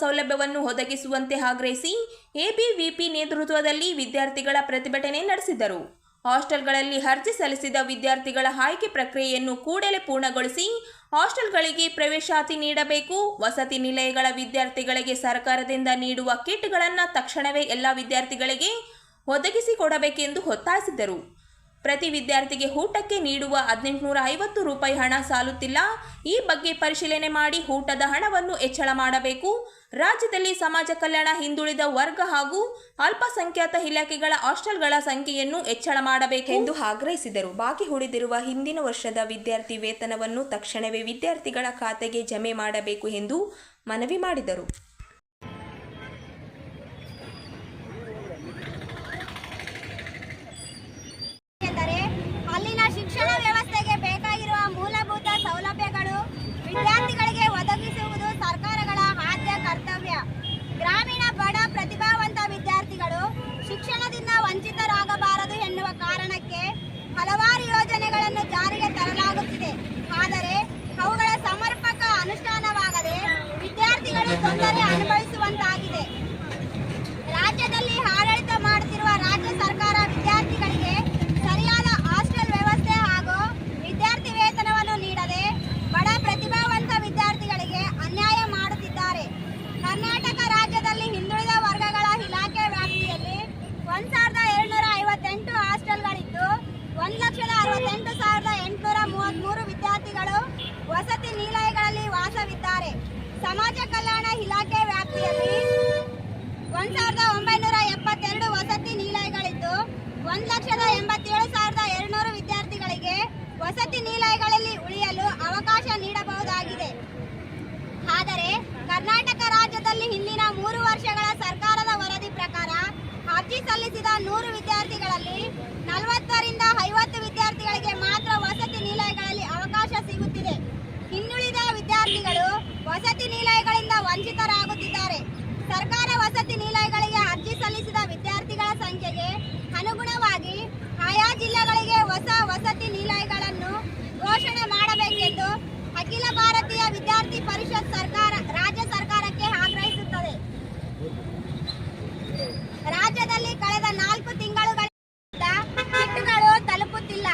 ಸೌಲಭ್ಯವನ್ನು ಒದಗಿಸುವಂತೆ ಆಗ್ರಹಿಸಿ ಎಬಿವಿಪಿ ನೇತೃತ್ವದಲ್ಲಿ ವಿದ್ಯಾರ್ಥಿಗಳ ಪ್ರತಿಭಟನೆ ನಡೆಸಿದರು. ಹಾಸ್ಟೆಲ್ಗಳಲ್ಲಿ ಅರ್ಜಿ ಸಲ್ಲಿಸಿದ ವಿದ್ಯಾರ್ಥಿಗಳ ಆಯ್ಕೆ ಪ್ರಕ್ರಿಯೆಯನ್ನು ಕೂಡಲೇ ಪೂರ್ಣಗೊಳಿಸಿ ಹಾಸ್ಟೆಲ್ಗಳಿಗೆ ಪ್ರವೇಶಾತಿ ನೀಡಬೇಕು. ವಸತಿ ನಿಲಯಗಳ ವಿದ್ಯಾರ್ಥಿಗಳಿಗೆ ಸರ್ಕಾರದಿಂದ ನೀಡುವ ಕಿಟ್ಗಳನ್ನು ತಕ್ಷಣವೇ ಎಲ್ಲ ವಿದ್ಯಾರ್ಥಿಗಳಿಗೆ ಒದಗಿಸಿಕೊಡಬೇಕೆಂದು ಒತ್ತಾಯಿಸಿದರು. ಪ್ರತಿ ವಿದ್ಯಾರ್ಥಿಗೆ ಊಟಕ್ಕೆ ನೀಡುವ ಹದಿನೆಂಟುನೂರ ಐವತ್ತು ರೂಪಾಯಿ ಹಣ ಸಾಲುತ್ತಿಲ್ಲ. ಈ ಬಗ್ಗೆ ಪರಿಶೀಲನೆ ಮಾಡಿ ಊಟದ ಹಣವನ್ನು ಹೆಚ್ಚಳ ಮಾಡಬೇಕು. ರಾಜ್ಯದಲ್ಲಿ ಸಮಾಜ ಕಲ್ಯಾಣ ಹಿಂದುಳಿದ ವರ್ಗ ಹಾಗೂ ಅಲ್ಪಸಂಖ್ಯಾತ ಇಲಾಖೆಗಳ ಹಾಸ್ಟೆಲ್ಗಳ ಸಂಖ್ಯೆಯನ್ನು ಹೆಚ್ಚಳ ಮಾಡಬೇಕೆಂದು ಆಗ್ರಹಿಸಿದರು. ಬಾಕಿ ಉಳಿದಿರುವ ಹಿಂದಿನ ವರ್ಷದ ವಿದ್ಯಾರ್ಥಿ ವೇತನವನ್ನು ತಕ್ಷಣವೇ ವಿದ್ಯಾರ್ಥಿಗಳ ಖಾತೆಗೆ ಜಮೆ ಮಾಡಬೇಕು ಎಂದು ಮನವಿ ಮಾಡಿದರು ಎಂದರೆ ಅಲ್ಲಿನ ಶಿಕ್ಷಣ ವ್ಯವಸ್ಥೆಗೆ ಬೇಕಾಗಿರುವ ಮೂಲಭೂತ ಸೌಲಭ್ಯಗಳು ವಿದ್ಯಾರ್ಥಿಗಳಿಗೆ ಒದಗಿಸುವುದು ಸರ್ಕಾರಗಳ ಆದ್ಯ ಕರ್ತವ್ಯ ಗ್ರಾಮೀಣ ಬಡ ಪ್ರತಿಭಾವಂತ ವಿದ್ಯಾರ್ಥಿಗಳು ಶಿಕ್ಷಣದಿಂದ ವಂಚಿತರಾಗಬಾರದು ಎನ್ನುವ ಕಾರಣಕ್ಕೆ ಹಲವಾರು ಯೋಜನೆಗಳನ್ನು ಜಾರಿಗೆ ತರಲಾಗುತ್ತಿದೆ. ಆದರೆ ಅವುಗಳ ಸಮರ್ಪಕ ಅನುಷ್ಠಾನವಾಗದೆ ವಿದ್ಯಾರ್ಥಿಗಳು ತೊಂದರೆ ಅನುಭವಿಸುವಂತಾಗಿದೆ ರಾಜ್ಯದಲ್ಲಿ ಆಡಳಿತ ಮಾಡುತ್ತಿರುವ ರಾಜ್ಯ ಸರ್ಕಾರ ವಿದ್ಯಾರ್ಥಿಗಳಿಗೆ ಸರಿಯಾದ ಹಾಸ್ಟೆಲ್ ವ್ಯವಸ್ಥೆ ಹಾಗೂ ವಿದ್ಯಾರ್ಥಿ ವೇತನವನ್ನು ನೀಡದೆ ಬಡ ಪ್ರತಿಭಾವಂತ ವಿದ್ಯಾರ್ಥಿಗಳಿಗೆ ಅನ್ಯಾಯ ಮಾಡುತ್ತಿದ್ದಾರೆ ಕರ್ನಾಟಕ ರಾಜ್ಯದಲ್ಲಿ ಹಿಂದುಳಿದ ವರ್ಗಗಳ ಇಲಾಖೆ ವ್ಯಾಪ್ತಿಯಲ್ಲಿ ಒಂದ್ ಸಾವಿರದ ಏಳ್ನೂರ ಐವತ್ತೆಂಟು ಹಾಸ್ಟೆಲ್ಗಳಿದ್ದು ಒಂದು ಲಕ್ಷದ ಅರವತ್ತೆಂಟು ಸಾವಿರದ ಎಂಟುನೂರ ಮೂವತ್ತ್ಮೂರು ವಿದ್ಯಾರ್ಥಿಗಳು ವಸತಿ ನಿಲಯಗಳಲ್ಲಿ ವಾಸವಿದ್ದಾರೆ ಸಮಾಜ ಕಲ್ಯಾಣ ಇಲಾಖೆ ವ್ಯಾಪ್ತಿಯಲ್ಲಿ ಒಂದ್ ಸಾವಿರದ ಒಂಬೈನೂರ ಎಪ್ಪತ್ತೆರಡು ವಸತಿ ನಿಲಯಗಳಿದ್ದು ಒಂದ್ ಲಕ್ಷದ ಎಂಬತ್ತೇಳು ಸಾವಿರದ ಎರಡ್ನೂರು ವಿದ್ಯಾರ್ಥಿಗಳಿಗೆ ವಸತಿ ನಿಲಯಗಳಲ್ಲಿ ಉಳಿಯಲು ಅವಕಾಶ ನೀಡಬಹುದಾಗಿದೆ ಆದರೆ ಕರ್ನಾಟಕ ರಾಜ್ಯದಲ್ಲಿ ಹಿಂದಿನ ಮೂರು ವರ್ಷಗಳ ಸರ್ಕಾರದ ವರದಿ ಪ್ರಕಾರ ಅರ್ಜಿ ಸಲ್ಲಿಸಿದ ನೂರು ವಿದ್ಯಾರ್ಥಿಗಳಲ್ಲಿ ನಲವತ್ತರಿಂದ ಐವತ್ತು ವಿದ್ಯಾರ್ಥಿಗಳಿಗೆ ಮಾತ್ರ ವಸತಿ ನಿಲಯಗಳಲ್ಲಿ ಅವಕಾಶ ಸಿಗುತ್ತಿದೆ ಇನ್ನುಳಿದ ವಿದ್ಯಾರ್ಥಿಗಳು ವಸತಿ ನಿಲಯಗಳಿಂದ ವಂಚಿತರಾಗುತ್ತಿದ್ದಾರೆ ಸರ್ಕಾರ ವಸತಿ ನಿಲಯಗಳಿಗೆ ಅರ್ಜಿ ಸಲ್ಲಿಸಿದ ವಿದ್ಯಾರ್ಥಿಗಳ ಸಂಖ್ಯೆಗೆ ಅನುಗುಣವಾಗಿ ಆಯಾ ಜಿಲ್ಲೆಗಳಿಗೆ ಹೊಸ ವಸತಿ ನಿಲಯಗಳನ್ನು ಘೋಷಣೆ ಮಾಡಬೇಕೆಂದು ಅಖಿಲ ಭಾರತೀಯ ವಿದ್ಯಾರ್ಥಿ ಪರಿಷತ್ ಸರ್ಕಾರ ರಾಜ್ಯ ಸರ್ಕಾರಕ್ಕೆ ಆಗ್ರಹಿಸುತ್ತದೆ ರಾಜ್ಯದಲ್ಲಿ ಕಳೆದ ನಾಲ್ಕು ತಿಂಗಳುಗಳಿಂದ ಕಿಟ್ಗಳು ತಲುಪುತ್ತಿಲ್ಲ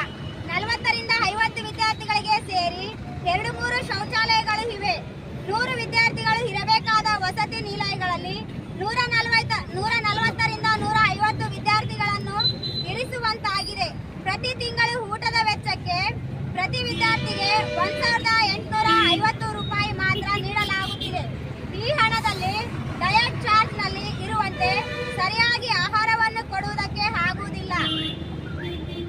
ನಲವತ್ತರಿಂದ ಐವತ್ತು ವಿದ್ಯಾರ್ಥಿಗಳಿಗೆ ಸೇರಿ ಎರಡು ಮೂರು ಶೌಚಾಲಯಗಳು ಇವೆ ನೂರು ವಿದ್ಯಾರ್ಥಿಗಳು ಇರಬೇಕಾದ ವಸತಿ ನಿಲಯಗಳಲ್ಲಿ ನೂರ ನಲವತ್ತ ನೂರ ನಲವತ್ತರಿಂದ ನೂರ ಐವತ್ತು ವಿದ್ಯಾರ್ಥಿಗಳನ್ನು ಇರಿಸುವಂತಾಗಿದೆ ಪ್ರತಿ ತಿಂಗಳು ಊಟದ ವೆಚ್ಚಕ್ಕೆ ಪ್ರತಿ ವಿದ್ಯಾರ್ಥಿಗೆ ಒಂದ್ ಸಾವಿರದ ಎಂಟುನೂರ ಐವತ್ತು ರೂಪಾಯಿ ಮಾತ್ರ ನೀಡಲಾಗುತ್ತಿದೆ ಈ ಹಣದಲ್ಲಿ ಡಯಟ್ ಚಾರ್ಟ್ನಲ್ಲಿ ಇರುವಂತೆ ಸರಿಯಾಗಿ ಆಹಾರವನ್ನು ಕೊಡುವುದಕ್ಕೆ ಆಗುವುದಿಲ್ಲ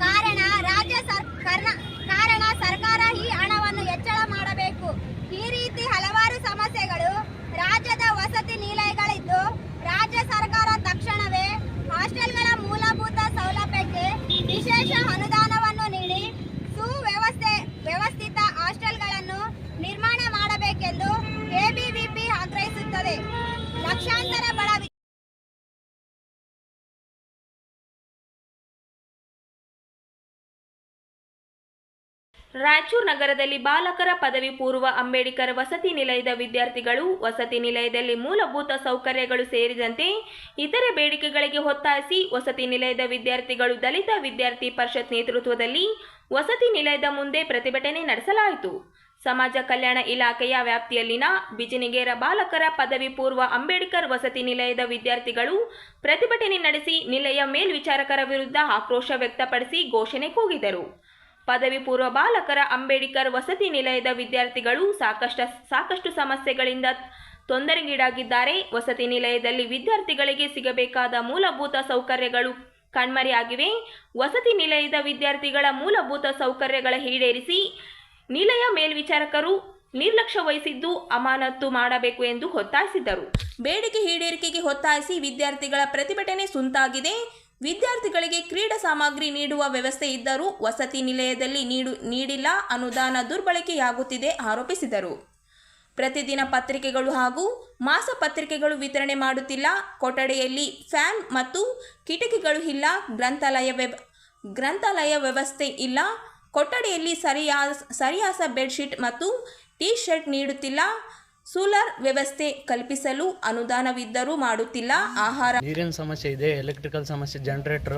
ಕಾರಣ ರಾಜ್ಯ ಸರ್ ಕರ್ನ- ಕಾರಣ ಸರ್ಕಾರ ಈ ಹಣವನ್ನು ಹೆಚ್ಚಳ ಮಾಡಬೇಕು ಈ ರೀತಿ ಹಲವಾರು ಸಮಸ್ಯೆಗಳು ರಾಜ್ಯದ ವಸತಿ ನಿಲಯಗಳಿದ್ದು ರಾಜ್ಯ ಸರ್ಕಾರ ತಕ್ಷಣವೇ ಹಾಸ್ಟೆಲ್ಗಳ ಮೂಲಭೂತ ಸೌಲಭ್ಯಕ್ಕೆ ವಿಶೇಷ ಅನುದಾನವನ್ನು ನೀಡಿ ಸುವ್ಯವಸ್ಥೆ ವ್ಯವಸ್ಥಿತ ಹಾಸ್ಟೆಲ್ಗಳನ್ನು ನಿರ್ಮಾಣ ಮಾಡಬೇಕೆಂದು ಎಬಿವಿಪಿ ಆಗ್ರಹಿಸುತ್ತದೆ ಲಕ್ಷಾಂತರ ಬಡ ವಿ- ರಾಯಚೂರು ನಗರದಲ್ಲಿ ಬಾಲಕರ ಪದವಿ ಪೂರ್ವ ಅಂಬೇಡ್ಕರ್ ವಸತಿ ನಿಲಯದ ವಿದ್ಯಾರ್ಥಿಗಳು, ವಸತಿ ನಿಲಯದಲ್ಲಿ ಮೂಲಭೂತ ಸೌಕರ್ಯಗಳು ಸೇರಿದಂತೆ ಇತರೆ ಬೇಡಿಕೆಗಳಿಗೆ ಒತ್ತಾಯಿಸಿ ವಸತಿ ನಿಲಯದ ವಿದ್ಯಾರ್ಥಿಗಳು ದಲಿತ ವಿದ್ಯಾರ್ಥಿ ಪರಿಷತ್ ನೇತೃತ್ವದಲ್ಲಿ ವಸತಿ ನಿಲಯದ ಮುಂದೆ ಪ್ರತಿಭಟನೆ ನಡೆಸಲಾಯಿತು. ಸಮಾಜ ಕಲ್ಯಾಣ ಇಲಾಖೆಯ ವ್ಯಾಪ್ತಿಯಲ್ಲಿನ ಬಿಜಿನಿಗೇರ ಬಾಲಕರ ಪದವಿ ಪೂರ್ವ ಅಂಬೇಡ್ಕರ್ ವಸತಿ ನಿಲಯದ ವಿದ್ಯಾರ್ಥಿಗಳು ಪ್ರತಿಭಟನೆ ನಡೆಸಿ, ನಿಲಯ ಮೇಲ್ವಿಚಾರಕರ ವಿರುದ್ಧ ಆಕ್ರೋಶ ವ್ಯಕ್ತಪಡಿಸಿ ಘೋಷಣೆ ಕೂಗಿದರು. ಪದವಿ ಪೂರ್ವ ಬಾಲಕರ ಅಂಬೇಡ್ಕರ್ ವಸತಿ ನಿಲಯದ ವಿದ್ಯಾರ್ಥಿಗಳು ಸಾಕಷ್ಟು ಸಾಕಷ್ಟು ಸಮಸ್ಯೆಗಳಿಂದ ತೊಂದರೆಗೀಡಾಗಿದ್ದಾರೆ. ವಸತಿ ನಿಲಯದಲ್ಲಿ ವಿದ್ಯಾರ್ಥಿಗಳಿಗೆ ಸಿಗಬೇಕಾದ ಮೂಲಭೂತ ಸೌಕರ್ಯಗಳು ಕಣ್ಮರೆಯಾಗಿವೆ. ವಸತಿ ನಿಲಯದ ವಿದ್ಯಾರ್ಥಿಗಳ ಮೂಲಭೂತ ಸೌಕರ್ಯಗಳ ಈಡೇರಿಸಿ ನಿಲಯ ಮೇಲ್ವಿಚಾರಕರು ನಿರ್ಲಕ್ಷ್ಯ ವಹಿಸಿದ್ದು ಅಮಾನತ್ತು ಮಾಡಬೇಕು ಎಂದು ಒತ್ತಾಯಿಸಿದರು. ಬೇಡಿಕೆ ಈಡೇರಿಕೆಗೆ ಒತ್ತಾಯಿಸಿ ವಿದ್ಯಾರ್ಥಿಗಳ ಪ್ರತಿಭಟನೆ ಸುಂತಾಗಿದೆ. ವಿದ್ಯಾರ್ಥಿಗಳಿಗೆ ಕ್ರೀಡಾ ಸಾಮಗ್ರಿ ನೀಡುವ ವ್ಯವಸ್ಥೆ ಇದ್ದರೂ ವಸತಿ ನಿಲಯದಲ್ಲಿ ನೀಡು ನೀಡಿಲ್ಲ, ಅನುದಾನ ದುರ್ಬಳಕೆಯಾಗುತ್ತಿದೆ ಆರೋಪಿಸಿದರು. ಪ್ರತಿದಿನ ಪತ್ರಿಕೆಗಳು ಹಾಗೂ ಮಾಸ ಪತ್ರಿಕೆಗಳು ವಿತರಣೆ ಮಾಡುತ್ತಿಲ್ಲ. ಕೊಠಡಿಯಲ್ಲಿ ಫ್ಯಾನ್ ಮತ್ತು ಕಿಟಕಿಗಳು ಇಲ್ಲ. ಗ್ರಂಥಾಲಯ ವ್ಯವ ಗ್ರಂಥಾಲಯ ವ್ಯವಸ್ಥೆ ಇಲ್ಲ. ಕೊಠಡಿಯಲ್ಲಿ ಸರಿಯಾ ಸರಿಯಾದ ಬೆಡ್ಶೀಟ್ ಮತ್ತು ಟೀ ಶರ್ಟ್ ನೀಡುತ್ತಿಲ್ಲ. ಸೋಲಾರ್ ವ್ಯವಸ್ಥೆ ಕಲ್ಪಿಸಲು ಅನುದಾನವಿದ್ದರೂ ಮಾಡುತ್ತಿಲ್ಲ. ಆಹಾರ ನೀರಿನ ಸಮಸ್ಯೆ ಇದೆ ಎಲೆಕ್ಟ್ರಿಕಲ್ ಸಮಸ್ಯೆ ಜನರೇಟರ್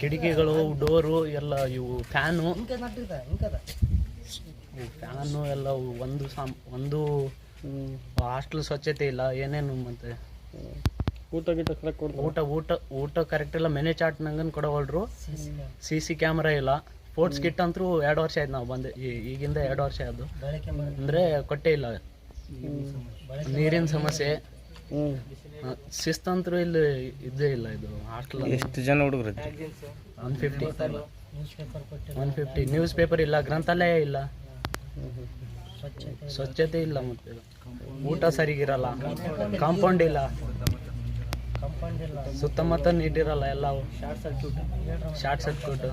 ಕಿಟಕಿಗಳು ಡೋರು ಎಲ್ಲ ಇವು ಫ್ಯಾನು ಫ್ಯಾನು ಎಲ್ಲ ಒಂದು ಸಾಮ್ ಒಂದು ಹಾಸ್ಟೆಲ್ ಸ್ವಚ್ಛತೆ ಇಲ್ಲ ಏನೇನು ಮತ್ತೆ? ಊಟ ಗೀಟ ಕರೆಕ್ಟ್ ಕೊಡ್ತಾರೆ? ಊಟ ಊಟ ಊಟ ಕರೆಕ್ಟ್ ಇಲ್ಲ ಮೆನೆ ಚಾಟ್ ನಂಗನ್ ಕೊಡವಲ್ರು ಸಿ ಸಿ ಕ್ಯಾಮ್ರಾ ಇಲ್ಲ. ಸ್ಪೋರ್ಟ್ಸ್ ಕಿಟ್ ಅಂತೂ ಎರಡು ವರ್ಷ ಆಯ್ತು ನಾವು ಬಂದು ಈಗಿಂದ ಎರಡು ವರ್ಷ ಆಯ್ತು. ಅಂದರೆ ಕೊಟ್ಟೇ ಇಲ್ಲ. ನೀರಿನ ಸಮಸ್ಯೆ. ಶಿಸ್ತಂತರೂ ಇಲ್ಲಿ ಇದ್ದೇ ಇಲ್ಲ ಇದು ಹಾಸ್ಟೆಲ್ ಎಷ್ಟು ಜನ ಹುಡುಗರು one fifty one fifty news paper ಇಲ್ಲ ಗ್ರಂಥಾಲಯ ಇಲ್ಲ. ಸ್ವಚ್ಛತೆ ಇಲ್ಲ. ಮತ್ತೆ. ಊಟ ಸರಿಗಿರಲ್ಲ. ಕಾಂಪೌಂಡ್ ಇಲ್ಲ. ಸುತ್ತಮುತ್ತ ನೀಟಿರಲ್ಲ ಎಲ್ಲ ಶಾರ್ಟ್ ಸರ್ಕ್ಯೂಟ್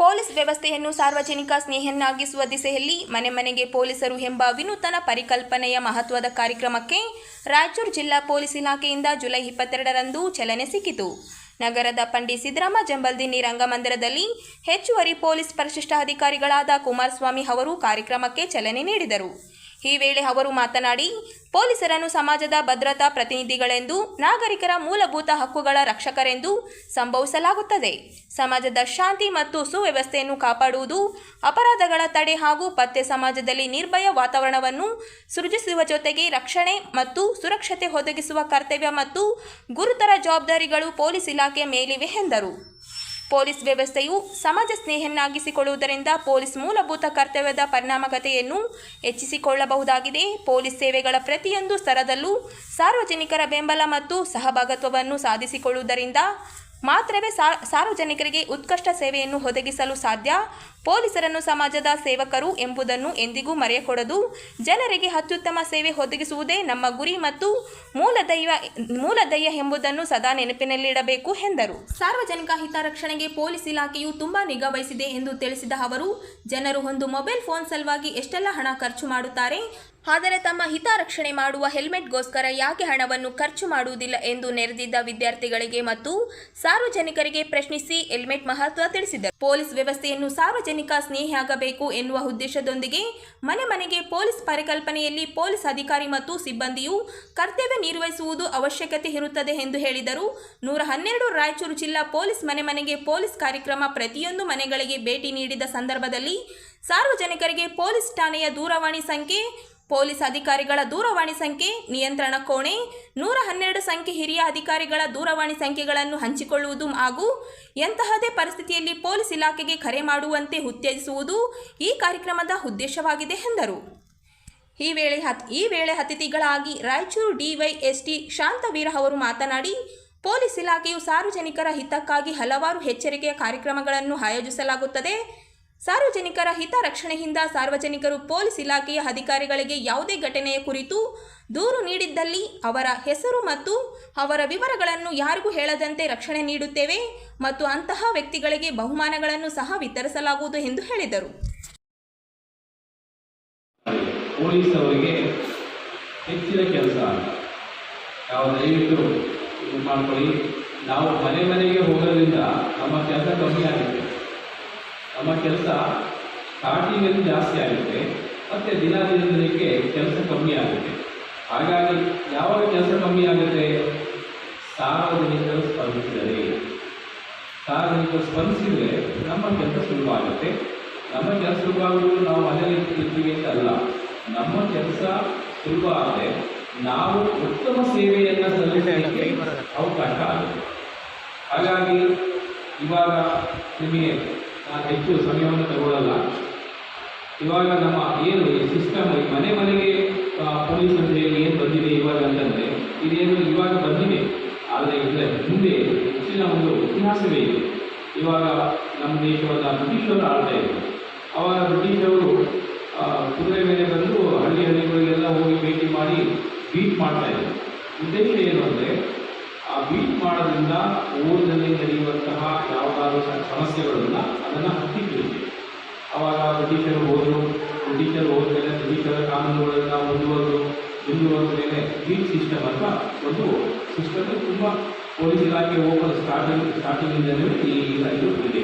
ಪೊಲೀಸ್ ವ್ಯವಸ್ಥೆಯನ್ನು ಸಾರ್ವಜನಿಕ ಸ್ನೇಹನ್ನಾಗಿಸುವ ದಿಸೆಯಲ್ಲಿ ಮನೆ ಮನೆಗೆ ಪೊಲೀಸರು ಎಂಬ ವಿನೂತನ ಪರಿಕಲ್ಪನೆಯ ಮಹತ್ವದ ಕಾರ್ಯಕ್ರಮಕ್ಕೆ ರಾಯಚೂರು ಜಿಲ್ಲಾ ಪೊಲೀಸ್ ಇಲಾಖೆಯಿಂದ ಜುಲೈ ಇಪ್ಪತ್ತೆರಡರಂದು ಚಲನೆ ಸಿಕ್ಕಿತು. ನಗರದ ಪಂಡಿತ್ ಸಿದ್ದರಾಮ ಜಂಬಲ್ದಿನ್ನಿ ರಂಗಮಂದಿರದಲ್ಲಿ ಹೆಚ್ಚುವರಿ ಪೊಲೀಸ್ ಪರಿಶಿಷ್ಟ ಅಧಿಕಾರಿಗಳಾದ ಕುಮಾರಸ್ವಾಮಿ ಅವರು ಕಾರ್ಯಕ್ರಮಕ್ಕೆ ಚಲನೆ ನೀಡಿದರು. ಈ ವೇಳೆ ಅವರು ಮಾತನಾಡಿ, ಪೊಲೀಸರನ್ನು ಸಮಾಜದ ಭದ್ರತಾ ಪ್ರತಿನಿಧಿಗಳೆಂದು, ನಾಗರಿಕರ ಮೂಲಭೂತ ಹಕ್ಕುಗಳ ರಕ್ಷಕರೆಂದು ಸಂಭವಿಸಲಾಗುತ್ತದೆ. ಸಮಾಜದ ಶಾಂತಿ ಮತ್ತು ಸುವ್ಯವಸ್ಥೆಯನ್ನು ಕಾಪಾಡುವುದು, ಅಪರಾಧಗಳ ತಡೆ ಹಾಗೂ ಪತ್ತೆ ಸಮಾಜದಲ್ಲಿ ನಿರ್ಭಯ ವಾತಾವರಣವನ್ನು ಸೃಜಿಸುವ ಜೊತೆಗೆ ರಕ್ಷಣೆ ಮತ್ತು ಸುರಕ್ಷತೆ ಒದಗಿಸುವ ಕರ್ತವ್ಯ ಮತ್ತು ಗುರುತರ ಜವಾಬ್ದಾರಿಗಳು ಪೊಲೀಸ್ ಇಲಾಖೆ ಮೇಲಿವೆ ಎಂದರು. ಪೊಲೀಸ್ ವ್ಯವಸ್ಥೆಯು ಸಮಾಜ ಸ್ನೇಹನ್ನಾಗಿಸಿಕೊಳ್ಳುವುದರಿಂದ ಪೊಲೀಸ್ ಮೂಲಭೂತ ಕರ್ತವ್ಯದ ಪರಿಣಾಮಕತೆಯನ್ನು ಹೆಚ್ಚಿಸಿಕೊಳ್ಳಬಹುದಾಗಿದೆ. ಪೊಲೀಸ್ ಸೇವೆಗಳ ಪ್ರತಿಯೊಂದು ಸ್ತರದಲ್ಲೂ ಸಾರ್ವಜನಿಕರ ಬೆಂಬಲ ಮತ್ತು ಸಹಭಾಗತ್ವವನ್ನು ಸಾಧಿಸಿಕೊಳ್ಳುವುದರಿಂದ ಮಾತ್ರವೇ ಸಾರ್ವಜನಿಕರಿಗೆ ಉತ್ಕೃಷ್ಟ ಸೇವೆಯನ್ನು ಒದಗಿಸಲು ಸಾಧ್ಯ? ಪೊಲೀಸರನ್ನು ಸಮಾಜದ ಸೇವಕರು ಎಂಬುದನ್ನು ಎಂದಿಗೂ ಮರೆಯಕೊಡದು. ಜನರಿಗೆ ಅತ್ಯುತ್ತಮ ಸೇವೆ ಒದಗಿಸುವುದೇ ನಮ್ಮ ಗುರಿ ಮತ್ತು ಮೂಲದೈವ ಮೂಲದೈವ ಎಂಬುದನ್ನು ಸದಾ ನೆನಪಿನಲ್ಲಿಡಬೇಕು ಎಂದರು. ಸಾರ್ವಜನಿಕ ಹಿತರಕ್ಷಣೆಗೆ ಪೊಲೀಸ್ ಇಲಾಖೆಯು ತುಂಬಾ ನಿಗಾ ವಹಿಸಿದೆ ಎಂದು ತಿಳಿಸಿದ ಅವರು, ಜನರು ಒಂದು ಮೊಬೈಲ್ ಫೋನ್ ಸಲುವಾಗಿ ಎಷ್ಟೆಲ್ಲ ಹಣ ಖರ್ಚು ಮಾಡುತ್ತಾರೆ? ಆದರೆ ತಮ್ಮ ಹಿತರಕ್ಷಣೆ ಮಾಡುವ ಹೆಲ್ಮೆಟ್ಗೋಸ್ಕರ ಯಾಕೆ ಹಣವನ್ನು ಖರ್ಚು ಮಾಡುವುದಿಲ್ಲ ಎಂದು ನೆರೆದಿದ್ದ ವಿದ್ಯಾರ್ಥಿಗಳಿಗೆ ಮತ್ತು ಸಾರ್ವಜನಿಕರಿಗೆ ಪ್ರಶ್ನಿಸಿ ಹೆಲ್ಮೆಟ್ ಮಹತ್ವ ತಿಳಿಸಿದರು. ಪೊಲೀಸ್ ವ್ಯವಸ್ಥೆಯನ್ನು ಸಾರ್ವಜನಿಕ ಸ್ನೇಹಿಯಾಗಬೇಕು ಎನ್ನುವ ಉದ್ದೇಶದೊಂದಿಗೆ ಮನೆ ಮನೆಗೆ ಪೊಲೀಸ್ ಪರಿಕಲ್ಪನೆಯಲ್ಲಿ ಪೊಲೀಸ್ ಅಧಿಕಾರಿ ಮತ್ತು ಸಿಬ್ಬಂದಿಯು ಕರ್ತವ್ಯ ನಿರ್ವಹಿಸುವುದು ಅವಶ್ಯಕತೆ ಇರುತ್ತದೆ ಎಂದು ಹೇಳಿದರು. ನೂರ ಹನ್ನೆರಡು ರಾಯಚೂರು ಜಿಲ್ಲಾ ಪೊಲೀಸ್ ಮನೆ ಮನೆಗೆ ಪೊಲೀಸ್ ಕಾರ್ಯಕ್ರಮ ಪ್ರತಿಯೊಂದು ಮನೆಗಳಿಗೆ ಭೇಟಿ ನೀಡಿದ ಸಂದರ್ಭದಲ್ಲಿ ಸಾರ್ವಜನಿಕರಿಗೆ ಪೊಲೀಸ್ ಠಾಣೆಯ ದೂರವಾಣಿ ಸಂಖ್ಯೆ ಪೊಲೀಸ್ ಅಧಿಕಾರಿಗಳ ದೂರವಾಣಿ ಸಂಖ್ಯೆ, ನಿಯಂತ್ರಣ ಕೋಣೆ, ನೂರ ಹನ್ನೆರಡು ಸಂಖ್ಯೆ ಹಿರಿಯ ಅಧಿಕಾರಿಗಳ ದೂರವಾಣಿ ಸಂಖ್ಯೆಗಳನ್ನು ಹಂಚಿಕೊಳ್ಳುವುದು ಹಾಗೂ ಎಂತಹದೇ ಪರಿಸ್ಥಿತಿಯಲ್ಲಿ ಪೊಲೀಸ್ ಇಲಾಖೆಗೆ ಕರೆ ಮಾಡುವಂತೆ ಉತ್ತೇಜಿಸುವುದು ಈ ಕಾರ್ಯಕ್ರಮದ ಉದ್ದೇಶವಾಗಿದೆ ಎಂದರು. ಈ ವೇಳೆ ಹತ್, ಈ ವೇಳೆ ಅತಿಥಿಗಳಾಗಿ ರಾಯಚೂರು ಡಿವೈಎಸ್ಟಿ ಶಾಂತವೀರ ಅವರು ಮಾತನಾಡಿ, ಪೊಲೀಸ್ ಇಲಾಖೆಯು ಸಾರ್ವಜನಿಕರ ಹಿತಕ್ಕಾಗಿ ಹಲವಾರು ಎಚ್ಚರಿಕೆಯ ಕಾರ್ಯಕ್ರಮಗಳನ್ನು ಆಯೋಜಿಸಲಾಗುತ್ತದೆ. ಸಾರ್ವಜನಿಕರ ಹಿತರಕ್ಷಣೆಯಿಂದ ಸಾರ್ವಜನಿಕರು ಪೊಲೀಸ್ ಇಲಾಖೆಯ ಅಧಿಕಾರಿಗಳಿಗೆ ಯಾವುದೇ ಘಟನೆಯ ಕುರಿತು ದೂರು ನೀಡಿದ್ದಲ್ಲಿ ಅವರ ಹೆಸರು ಮತ್ತು ಅವರ ವಿವರಗಳನ್ನು ಯಾರಿಗೂ ಹೇಳದಂತೆ ರಕ್ಷಣೆ ನೀಡುತ್ತೇವೆ ಮತ್ತು ಅಂತಹ ವ್ಯಕ್ತಿಗಳಿಗೆ ಬಹುಮಾನಗಳನ್ನು ಸಹ ವಿತರಿಸಲಾಗುವುದು ಎಂದು ಹೇಳಿದರು. ಪೊಲೀಸ್ ಹೆಚ್ಚಿನ ಕೆಲಸ. ಮಾಡ್ಕೊಳ್ಳಿ. ನಾವು ಮನೆ ಮನೆಗೆ ಹೋಗೋದ್ರಿಂದ ನಮ್ಮ ಕೆಲಸ ಕಮ್ಮಿ ಆಗುತ್ತೆ ನಮ್ಮ ಕೆಲಸ ಸ್ಟಾರ್ಟಿಂಗಲ್ಲಿ ಜಾಸ್ತಿ ಆಗುತ್ತೆ, ಮತ್ತು ದಿನ ದಿನಕ್ಕೆ ಕೆಲಸ ಕಮ್ಮಿ ಆಗುತ್ತೆ. ಹಾಗಾಗಿ ಯಾವಾಗ ಕೆಲಸ ಕಮ್ಮಿ ಆಗುತ್ತೆ? ಸಾರ್ವಜನಿಕರು ಸ್ಪಂದಿಸಿದರೆ. ಸಾರ್ವಜನಿಕರು ಸ್ಪಂದಿಸಿದರೆ ನಮ್ಮ ಕೆಲಸ ಸುಲಭ ಆಗುತ್ತೆ. ನಮ್ಮ ಕೆಲಸ ಸುಲಭ ಆಗುವುದು ನಾವು ಮನೆಯಲ್ಲಿ ಇರ್ತೀವಿ ಅಂತ ಅಲ್ಲ. ನಮ್ಮ ಕೆಲಸ ಸುಲಭ ಆದರೆ ನಾವು ಉತ್ತಮ ಸೇವೆಯನ್ನು ಸಲ್ಲಿಸಲಿಕ್ಕೆ ಅವಕಾಶ ಆಗುತ್ತೆ. ಹಾಗಾಗಿ ಇವಾಗ ನಿಮಗೆ ಹೆಚ್ಚು ಸಮಯವನ್ನು ತಗೊಳ್ಳಲ್ಲ. ಇವಾಗ ನಮ್ಮ ಏನು ಸಿಸ್ಟಮ್ ಮನೆ ಮನೆಗೆ ಪೊಲೀಸ್ ಏನು ಬಂದಿದೆ ಇವಾಗ ಅಂತಂದರೆ, ಇದೇನು ಇವಾಗ ಬಂದಿದೆ. ಆದರೆ ಇದರ ಹಿಂದೆ ಹೆಚ್ಚಿನ ಒಂದು ಇತಿಹಾಸವೇ ಇದೆ. ಇವಾಗ ನಮ್ಮ ದೇಶವನ್ನು ಬ್ರಿಟಿಷರು ಆಳ್ತಾ ಇದ್ದರು ಆವಾಗ ಬ್ರಿಟಿಷರು ಕುದುರೆ ಮೇಲೆ ಬಂದು ಹಳ್ಳಿ ಹಳ್ಳಿಗಳಿಗೆಲ್ಲ ಹೋಗಿ ಭೇಟಿ ಮಾಡಿ ಬೀಟ್ ಮಾಡ್ತಾ ಇದ್ದರು ಉದ್ದೇಶ ಏನು ಅಂದರೆ ಬೀಟ್ ಮಾಡೋದ್ರಿಂದ ಊರಿನಲ್ಲಿ ನಡೆಯುವಂತಹ ಯಾವುದಾದ್ರೂ ಸಮಸ್ಯೆಗಳನ್ನ ಅದನ್ನು ಹತ್ತಿಕ್ಕಲಿಕ್ಕೆ ಆವಾಗ ಬ್ರಿಟಿಷರು ಹೋದರು ಬ್ರಿಟಿಷರು ಹೋದ್ಮೇಲೆ ಬ್ರಿಟಿಷರ ಕಾನೂನುಗಳನ್ನ ಮುಂದುವರೆದು, ಮುಂದುವರೆದ ಮೇಲೆ ಬೀಟ್ ಸಿಸ್ಟಮ್ ಅಂತ ಒಂದು ಸಿಸ್ಟಮ್ ತುಂಬ ಪೊಲೀಸ್ ಇಲಾಖೆ ಓಪನ್ ಸ್ಟಾರ್ಟಿಂಗ್ ಸ್ಟಾರ್ಟಿಂಗಿಂದಲೇ ಈ ಇದು ಇದೆ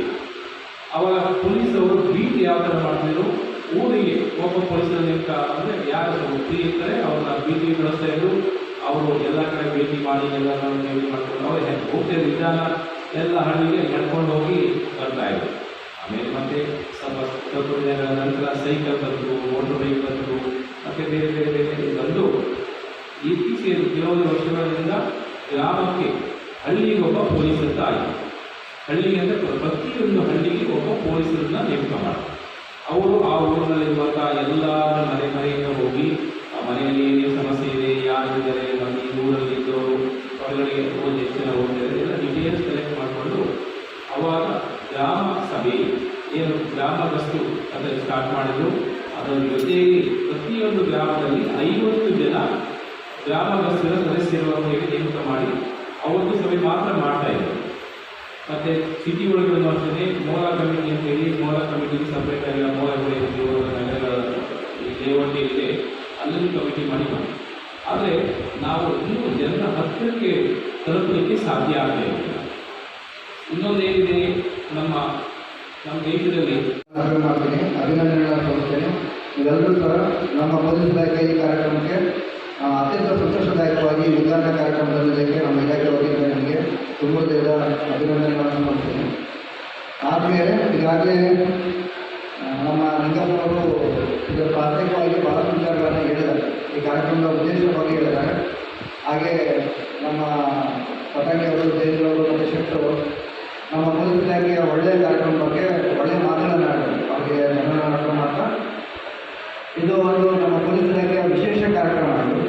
ಆವಾಗ ಪೊಲೀಸವರು ಬೀಟ್ ಯಾವ ಥರ ಮಾಡ್ತಿದ್ರು? ಊರಿಗೆ ಒಬ್ಬ ಪೊಲೀಸರ ನೇಮಕ ಅಂದರೆ ಯಾರು ಫ್ರೀ ಇರ್ತಾರೆ, ಅವ್ರನ್ನ ಬೀಟಿಗೆ ಕಳಿಸ್ತಾ ಇದ್ರು. ಅವರು ಎಲ್ಲ ಕಡೆ ಭೇಟಿ ಮಾಡಿ, ಎಲ್ಲ ಭೇಟಿ ಮಾಡ್ಕೊಂಡು ವಿಧಾನ, ಎಲ್ಲ ಹಳ್ಳಿಗೆ ನಡ್ಕೊಂಡು ಹೋಗಿ ಬರ್ತಾ ಇದ್ರು. ಆಮೇಲೆ ಮತ್ತೆ ಸ್ವಲ್ಪ ಸ್ವಲ್ಪ ದಿನಗಳ ನಂತರ ಸೈಕಲ್ ಬಂತು ಮೋಟರ್ ಬೈಕ್ ಬಂತು, ಮತ್ತು ಬೇರೆ ಬೇರೆ ಬೇರೆ ಬಂದು ಇತ್ತೀಚೆಗೆ ಕೆಲವೊಂದು ವರ್ಷಗಳಿಂದ ಗ್ರಾಮಕ್ಕೆ ಹಳ್ಳಿಗೆ ಒಬ್ಬ ಪೊಲೀಸ್ ಅಂತ ಆಯಿತು. ಹಳ್ಳಿಗೆ ಅಂದರೆ ಪ್ರತಿಯೊಂದು ಹಳ್ಳಿಗೆ ಒಬ್ಬ ಪೊಲೀಸರನ್ನ ನೇಮಕ ಮಾಡ್ತಾರೆ. ಅವರು ಆ ಊರಿನಲ್ಲಿರುವಂಥ ಎಲ್ಲ ಮನೆ ಮನೆಯಿಂದ ಹೋಗಿ, ಆ ಮನೆಯಲ್ಲಿ ಏನೇನು ಸಮಸ್ಯೆ ಇದೆ ಯಾರು ಹೊರಗಡೆ ಒಂದು ಎಷ್ಟು ಜನ ಎಲ್ಲ ಡಿಟೇಲ್ಸ್ ಕಲೆಕ್ಟ್ ಮಾಡಿಕೊಂಡು ಅವಾಗ ಗ್ರಾಮ ಸಭೆ, ಏನು ಗ್ರಾಮದಷ್ಟು ಅದನ್ನು ಸ್ಟಾರ್ಟ್ ಮಾಡಿದ್ರು. ಅದರ ಜೊತೆಗೆ ಪ್ರತಿಯೊಂದು ಗ್ರಾಮದಲ್ಲಿ ಐವತ್ತು ಜನ ಗ್ರಾಮದಸ್ಥರ ಸದಸ್ಯರು ಹೇಳಿ ನೇಮಕ ಮಾಡಿ ಅವತ್ತು ಸಭೆ ಮಾತ್ರ ಮಾಡ್ತಾ ಇದ್ದರು ಮತ್ತು ಸಿಟಿ ಒಳಗಡೆ ಅಷ್ಟೇ ಮೋಲ ಕಮಿಟಿ ಅಂತ ಹೇಳಿ ಮೋಲ ಕಮಿಟಿಗೆ ಸಪ್ರೇಟ್ ಆಗಿಲ್ಲ ಮೋಲ ನಗರಗಳ ಲೇಔಟ್ ಇದೆ. ಅಲ್ಲೂ ಕಮಿಟಿ ಮಾಡಿ ಮಾಡಿ ಆದರೆ ನಾವು ಇನ್ನೂ ಜನರ ಹತ್ತಿರಕ್ಕೆ ತಲುಪಲಿಕ್ಕೆ ಸಾಧ್ಯ ಆಗದೇ ಇನ್ನೊಂದೇನಿದೆ? ನಮ್ಮ ನಮ್ಮ ದೇಶದಲ್ಲಿ ಮಾಡ್ತೇನೆ. ಅಭಿನಂದನೆಗಳ ಸಲ್ಲಿಸ್ತೇನೆ. ಇವೆಲ್ಲರೂ ಸಹ ನಮ್ಮ ಪೊಲೀಸ್ ಇಲಾಖೆ ಈ ಕಾರ್ಯಕ್ರಮಕ್ಕೆ ಅತ್ಯಂತ ಸಂತೋಷದಾಯಕವಾಗಿ ಉದ್ಘಾಟನೆ ಕಾರ್ಯಕ್ರಮದಲ್ಲಿ ನಮ್ಮ ಇಲಾಖೆ ವತಿಯಿಂದ ನನಗೆ ತುಂಬ ಅಭಿನಂದನೆಗಳನ್ನು ಮಾಡ್ತೇನೆ ಆದಮೇಲೆ ಈಗಾಗಲೇ ನಮ್ಮ ನಿಗಮವರು ಇದರ ಪ್ರಾಥಮಿಕವಾಗಿ ಬಹಳಷ್ಟು ವಿಚಾರಗಳನ್ನು ಹೇಳಿದ್ದಾರೆ. ಈ ಕಾರ್ಯಕ್ರಮದ ಉದ್ದೇಶದ ಬಗ್ಗೆ ಹೇಳಿದ್ದಾರೆ. ಹಾಗೆ ನಮ್ಮ ಪಟಾಕಿ ಅವರು ಜಯಂದ್ರ ಅವರು, ಮತ್ತು ಶೆಟ್ಟರು ನಮ್ಮ ಇಲಾಖೆಯ ಒಳ್ಳೆಯ ಕಾರ್ಯಕ್ರಮ ಬಗ್ಗೆ ಒಳ್ಳೆಯ ಮಾತುಗಳನ್ನು ಅವರಿಗೆ ಧನ್ಯವಾದ ಮಾತ್ರ. ಇದು ಒಂದು ನಮ್ಮ ಪೊಲೀಸ್ ಇಲಾಖೆಯ ವಿಶೇಷ ಕಾರ್ಯಕ್ರಮ ಇದು